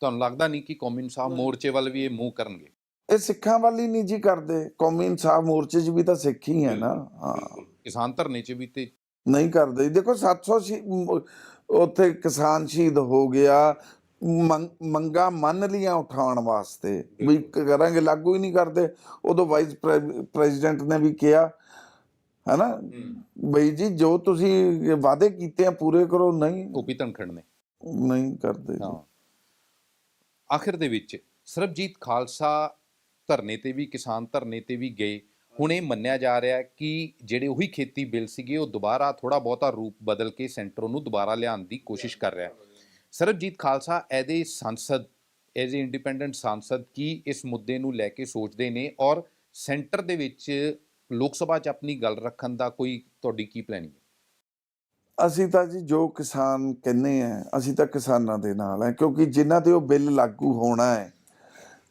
ਤੁਹਾਨੂੰ ਲੱਗਦਾ ਨਹੀਂ ਕਿ ਕੌਮੀ ਇਨਸਾਫ ਮੋਰਚੇ ਵੱਲ ਵੀ ਇਹ ਮੂੰਹ ਕਰਨਗੇ? ਇਹ ਸਿੱਖਾਂ ਵੱਲ ਹੀ ਨਹੀਂ ਜੀ ਕਰਦੇ। ਕੌਮੀ ਇਨਸਾਫ ਮੋਰਚੇ 'ਚ ਵੀ ਤਾਂ ਸਿੱਖ ਹੀ ਹੈ ਨਾ। ਹਾਂ। ਕਿਸਾਨ ਧਰਨੇ 'ਚ ਵੀ ਤੇ ਨਹੀਂ ਕਰਦੇ। ਦੇਖੋ 700 ਸ਼ਹੀ- ਮ- ਉੱਥੇ ਕਿਸਾਨ ਸ਼ਹੀਦ ਹੋ ਗਿਆ। ਮੰਗ- ਮੰਗਾਂ ਮੰਨ ਲੀਆਂ ਉਠਾਉਣ ਵਾਸਤੇ। ਵੀ ਕਰਾਂਗੇ ਲਾਗੂ ਹੀ ਨਹੀਂ ਕਰਦੇ। ਉਦੋਂ ਵਾਈਸ ਪ੍ਰੈਜ਼ੀਡੈਂਟ ਨੇ ਵੀ ਕਿਹਾ ਹੈਨਾ? ਬਈ ਜੀ ਜੋ ਤੁਸੀਂ ਵਾਅਦੇ ਕੀਤੇ ਆ ਪੂਰੇ ਕਰੋ ਨਹੀਂ। ਗੋਪੀ ਧਨਖੜ ਨੇ। ਨਹੀਂ ਕਰਦੇ ਜੀ। ਹਾਂ। ਆਖਿਰ ਦੇ ਵਿੱਚ ਸਰਬਜੀਤ ਖਾਲਸਾ ਧਰਨੇ ਤੇ ਵੀ ਕਿਸਾਨ ਧਰਨੇ ਤੇ ਵੀ ਗਏ। ਹੁਣ ਇਹ ਮੰਨਿਆ ਜਾ ਰਿਹਾ ਹੈ ਕਿ ਜਿਹੜੇ ਉਹੀ ਖੇਤੀ ਬਿੱਲ ਸੀਗੇ ਉਹ ਦੁਬਾਰਾ ਥੋੜਾ ਬਹੁਤਾ ਰੂਪ ਬਦਲ ਕੇ ਸੈਂਟਰ ਨੂੰ ਦੁਬਾਰਾ ਲਿਆਉਣ ਦੀ ਕੋਸ਼ਿਸ਼ ਕਰ ਰਿਹਾ ਹੈ। ਸਰਬਜੀਤ ਖਾਲਸਾ ਐਦੇ ਸੰਸਦ ਐਜ਼ ਇੰਡੀਪੈਂਡੈਂਟ ਸੰਸਦ ਕੀ ਇਸ ਮੁੱਦੇ ਨੂੰ ਲੈ ਕੇ ਸੋਚਦੇ ਨੇ ਔਰ ਸੈਂਟਰ ਦੇ ਵਿੱਚ ਲੋਕ ਸਭਾ 'ਚ ਆਪਣੀ ਗੱਲ ਰੱਖਣ ਦਾ ਕੋਈ ਤੁਹਾਡੀ ਕੀ ਪਲੈਨਿੰਗ ਹੈ? ਅਸੀਂ ਤਾਂ ਜੀ ਜੋ ਕਿਸਾਨ ਕਹਿੰਦੇ ਆ ਅਸੀਂ ਤਾਂ ਕਿਸਾਨਾਂ ਦੇ ਨਾਲ ਹੈ ਕਿਉਂਕਿ ਜਿਨ੍ਹਾਂ ਤੇ ਉਹ ਬਿੱਲ ਲਾਗੂ ਹੋਣਾ ਹੈ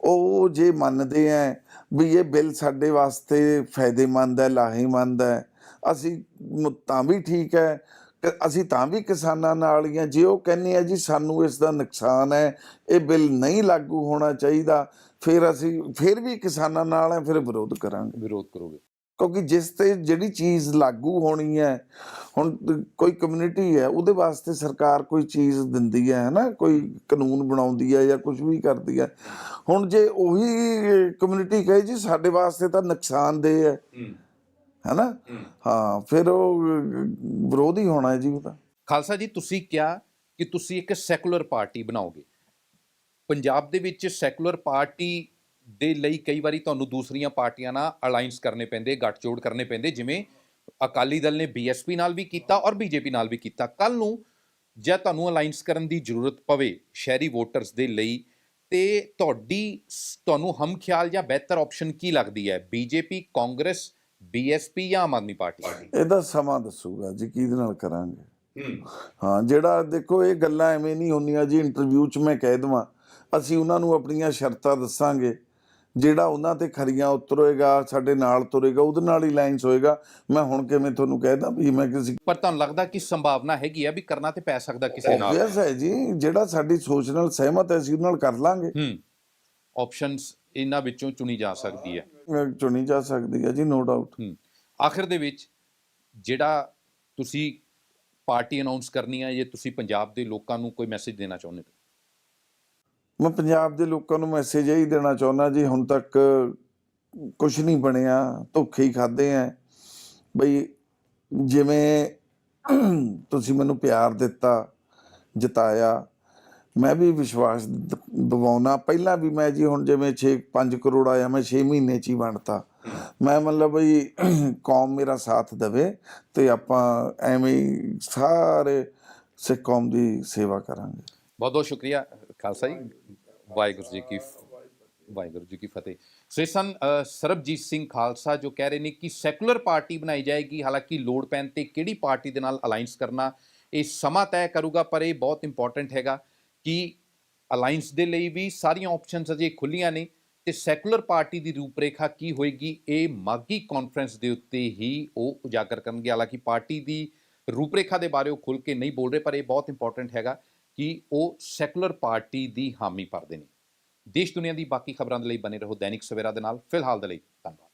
ਉਹ ਜੇ ਮੰਨਦੇ ਆ ਵੀ ਇਹ ਬਿੱਲ ਸਾਡੇ ਵਾਸਤੇ ਫਾਇਦੇਮੰਦ ਹੈ ਲਾਹੇਮੰਦ ਹੈ ਅਸੀਂ ਤਾਂ ਵੀ ਠੀਕ ਹੈ ਅਸੀਂ ਤਾਂ ਵੀ ਕਿਸਾਨਾਂ ਨਾਲ ਹੀ ਆ। ਜੇ ਉਹ ਕਹਿੰਦੇ ਆ ਜੀ ਸਾਨੂੰ ਇਸ ਦਾ ਨੁਕਸਾਨ ਹੈ ਇਹ ਬਿੱਲ ਨਹੀਂ ਲਾਗੂ ਹੋਣਾ ਚਾਹੀਦਾ ਫਿਰ ਅਸੀਂ ਫਿਰ ਵੀ ਕਿਸਾਨਾਂ ਨਾਲ ਹੈ ਫਿਰ ਵਿਰੋਧ ਕਰਾਂਗੇ। ਵਿਰੋਧ ਕਰੋਗੇ। ਕਿਉਂਕਿ ਜਿਸ ਤੇ ਜਿਹੜੀ ਚੀਜ਼ ਲਾਗੂ ਹੋਣੀ ਹੈ ਹੁਣ ਕੋਈ ਕਮਿਊਨਿਟੀ ਹੈ ਉਹਦੇ ਵਾਸਤੇ ਸਰਕਾਰ ਕੋਈ ਚੀਜ਼ ਦਿੰਦੀ ਹੈ ਨਾ ਕੋਈ ਕਾਨੂੰਨ ਬਣਾਉਂਦੀ ਹੈ ਜਾਂ ਕੁਝ ਵੀ ਕਰਦੀ ਹੈ। ਹੁਣ ਜੇ ਉਹੀ ਕਮਿਊਨਿਟੀ ਕਹੇ ਜੀ ਸਾਡੇ ਵਾਸਤੇ ਤਾਂ ਨੁਕਸਾਨਦੇਹ ਹੈ। ਹੈਨਾ? ਹਾਂ ਫਿਰ ਉਹ ਵਿਰੋਧ ਹੀ ਹੋਣਾ ਹੈ ਜੀ ਉਹਦਾ। ਖਾਲਸਾ ਜੀ ਤੁਸੀਂ ਕਿਹਾ ਕਿ ਤੁਸੀਂ ਇੱਕ ਸੈਕੂਲਰ ਪਾਰਟੀ ਬਣਾਓਗੇ। ਪੰਜਾਬ ਦੇ ਵਿੱਚ ਸੈਕੂਲਰ ਪਾਰਟੀ ਦੇ ਲਈ ਕਈ ਵਾਰੀ ਤੁਹਾਨੂੰ ਦੂਸਰੀਆਂ ਪਾਰਟੀਆਂ ਨਾਲ ਅਲਾਈਅੰਸ ਕਰਨੇ ਪੈਂਦੇ ਗੱਠਜੋੜ ਕਰਨੇ ਪੈਂਦੇ ਜਿਵੇਂ ਅਕਾਲੀ ਦਲ ਨੇ ਬੀਐਸਪੀ ਨਾਲ ਵੀ ਕੀਤਾ ਔਰ ਬੀਜੇਪੀ ਨਾਲ ਵੀ ਕੀਤਾ। ਕੱਲ ਨੂੰ ਜੇ ਤੁਹਾਨੂੰ ਅਲਾਈਅੰਸ ਕਰਨ ਦੀ ਜ਼ਰੂਰਤ ਪਵੇ ਸ਼ਹਿਰੀ ਵੋਟਰਸ ਦੇ ਲਈ ਤੇ ਤੁਹਾਡੀ ਤੁਹਾਨੂੰ ਹਮ ਖਿਆਲ ਜਾਂ ਬਿਹਤਰ ਆਪਸ਼ਨ ਕੀ ਲੱਗਦੀ ਹੈ? ਬੀਜੇਪੀ ਕਾਂਗਰਸ ਬੀਐਸਪੀ ਜਾਂ ਆਮ ਆਦਮੀ ਪਾਰਟੀ? ਇਹਦਾ ਸਮਾਂ ਦੱਸੂਗਾ ਜੀ ਕਿਹਦੇ ਨਾਲ ਕਰਾਂਗੇ? ਹਾਂ ਜਿਹੜਾ ਦੇਖੋ ਇਹ ਗੱਲਾਂ ਐਵੇਂ ਨਹੀਂ ਹੁੰਦੀਆਂ ਜੀ ਇੰਟਰਵਿਊ 'ਚ ਮੈਂ ਕਹਿ ਦਵਾਂ ਅਸੀਂ ਉਹਨਾਂ ਨੂੰ ਆਪਣੀਆਂ ਸ਼ਰਤਾਂ ਦੱਸਾਂਗੇ। ਜਿਹੜਾ ਉਹਨਾਂ ਤੇ ਖਰੀਆਂ ਉਤਰੇਗਾ ਸਾਡੇ ਨਾਲ ਤੁਰੇਗਾ ਉਹਦੇ ਨਾਲ ਹੀ ਲਾਈਨਸ ਹੋਏਗਾ। ਮੈਂ ਹੁਣ ਕਿਵੇਂ ਤੁਹਾਨੂੰ ਕਹਿਦਾ ਵੀ ਮੈਂ ਕਿਸੇ ਪਰ ਤੁਹਾਨੂੰ ਲੱਗਦਾ ਕਿ ਸੰਭਾਵਨਾ ਹੈਗੀ ਆ ਵੀ ਕਰਨਾ ਤੇ ਪੈ ਸਕਦਾ ਕਿਸੇ ਨਾਲ? obvious ਹੈ ਜੀ ਜਿਹੜਾ ਸਾਡੀ ਸੋਚ ਨਾਲ ਸਹਿਮਤ ਹੈ ਅਸੀਂ ਉਹਦੇ ਨਾਲ ਕਰ ਲਾਂਗੇ। ਹੂੰ। ਆਪਸ਼ਨਸ ਇਹਨਾਂ ਵਿੱਚੋਂ ਚੁਣੀ ਜਾ ਸਕਦੀ ਹੈ। ਚੁਣੀ ਜਾ ਸਕਦੀ ਹੈ ਜੀ ਨੋ ਡਾਊਟ ਹੂੰ। ਆਖਿਰ ਦੇ ਵਿੱਚ ਜਿਹੜਾ ਤੁਸੀਂ ਪਾਰਟੀ ਅਨਾਉਂਸ ਕਰਨੀ ਹੈ ਜੇ ਤੁਸੀਂ ਪੰਜਾਬ ਦੇ ਲੋਕਾਂ ਨੂੰ ਕੋਈ ਮੈਸੇਜ ਦੇਣਾ ਚਾਹੁੰਦੇ ਹੋ? ਮੈਂ ਪੰਜਾਬ ਦੇ ਲੋਕਾਂ ਨੂੰ ਮੈਸੇਜ ਇਹ ਹੀ ਦੇਣਾ ਚਾਹੁੰਦਾ ਜੀ, ਹੁਣ ਤੱਕ ਕੁਝ ਨਹੀਂ ਬਣਿਆ, ਧੋਖੇ ਹੀ ਖਾਦੇ ਆ ਬਈ ਜਿਵੇਂ ਤੁਸੀਂ ਮੈਨੂੰ ਪਿਆਰ ਦਿੱਤਾ, ਜਿਤਾਇਆ, ਮੈਂ ਵੀ ਵਿਸ਼ਵਾਸ ਦ- ਦਿਵਾਉਣਾ। ਪਹਿਲਾਂ ਵੀ ਮੈਂ ਜੀ ਹੁਣ ਜਿਵੇਂ 6 5 ਕਰੋੜ ਆਇਆ, ਮੈਂ 6 ਮਹੀਨੇ ਚ ਹੀ ਵੰਡਤਾ। ਮੈਂ ਮਤਲਬ ਬਈ ਕੌਮ ਮੇਰਾ ਸਾਥ ਦੇਵੇ ਤੇ ਆਪਾਂ ਐਵੇਂ ਹੀ ਸਾਰੇ ਸਿੱਖ ਕੌਮ ਦੀ ਸੇਵਾ ਕਰਾਂਗੇ। ਬਹੁਤ ਬਹੁਤ ਸ਼ੁਕਰੀਆ ਖਾਲਸਾ ਜੀ। ਵਾਹਿਗੁਰੂ ਜੀ ਕੀ ਵਾਹਿਗੁਰੂ ਜੀ ਕੀ ਫਤਿਹ। ਸੋ ਇਹ ਸਨ ਸਰਬਜੀਤ ਸਿੰਘ ਖਾਲਸਾ ਜੋ ਕਹਿ ਰਹੇ ਨੇ ਕਿ ਸੈਕੂਲਰ ਪਾਰਟੀ ਬਣਾਈ ਜਾਏਗੀ, ਹਾਲਾਂਕਿ ਲੋੜ ਪੈਣ ਤੇ ਕਿਹੜੀ ਪਾਰਟੀ ਦੇ ਨਾਲ ਅਲਾਈਅੰਸ ਕਰਨਾ, ਇਹ ਸਮਾਂ ਤੈਅ ਕਰੂਗਾ, ਪਰ ਇਹ ਬਹੁਤ ਇੰਪੋਰਟੈਂਟ ਹੈਗਾ ਕਿ ਅਲਾਈਅੰਸ ਦੇ ਲਈ ਵੀ ਸਾਰੀਆਂ ਆਪਸ਼ਨਸ ਅਜੇ ਖੁੱਲੀਆਂ ਨੇ ਤੇ ਸੈਕੂਲਰ ਪਾਰਟੀ ਦੀ ਰੂਪਰੇਖਾ ਕੀ ਹੋਏਗੀ, ਇਹ ਮਾਗੀ ਕਾਨਫਰੰਸ ਦੇ ਉੱਤੇ ਹੀ ਉਹ ਉਜਾਗਰ ਕਰਨਗੇ। ਹਾਲਾਂਕਿ ਪਾਰਟੀ ਦੀ ਰੂਪਰੇਖਾ ਦੇ ਬਾਰੇ ਉਹ ਖੁੱਲ ਕੇ ਨਹੀਂ ਬੋਲ ਰਹੇ, ਪਰ ਇਹ ਬਹੁਤ ਇੰਪੋਰਟੈਂਟ ਹੈਗਾ। ਕਿ ਉਹ ਸੈਕੂਲਰ ਪਾਰਟੀ ਦੀ ਹਾਮੀ ਭਰਦੇ ਨੇ। ਦੇਸ਼ ਦੁਨੀਆ ਦੀ ਬਾਕੀ ਖਬਰਾਂ ਦੇ ਲਈ ਬਨੇ ਰਹੋ ਦੈਨਿਕ ਸਵੇਰਾ ਦੇ ਨਾਲ। ਫਿਲਹਾਲ ਦੇ ਲਈ ਧੰਨਵਾਦ।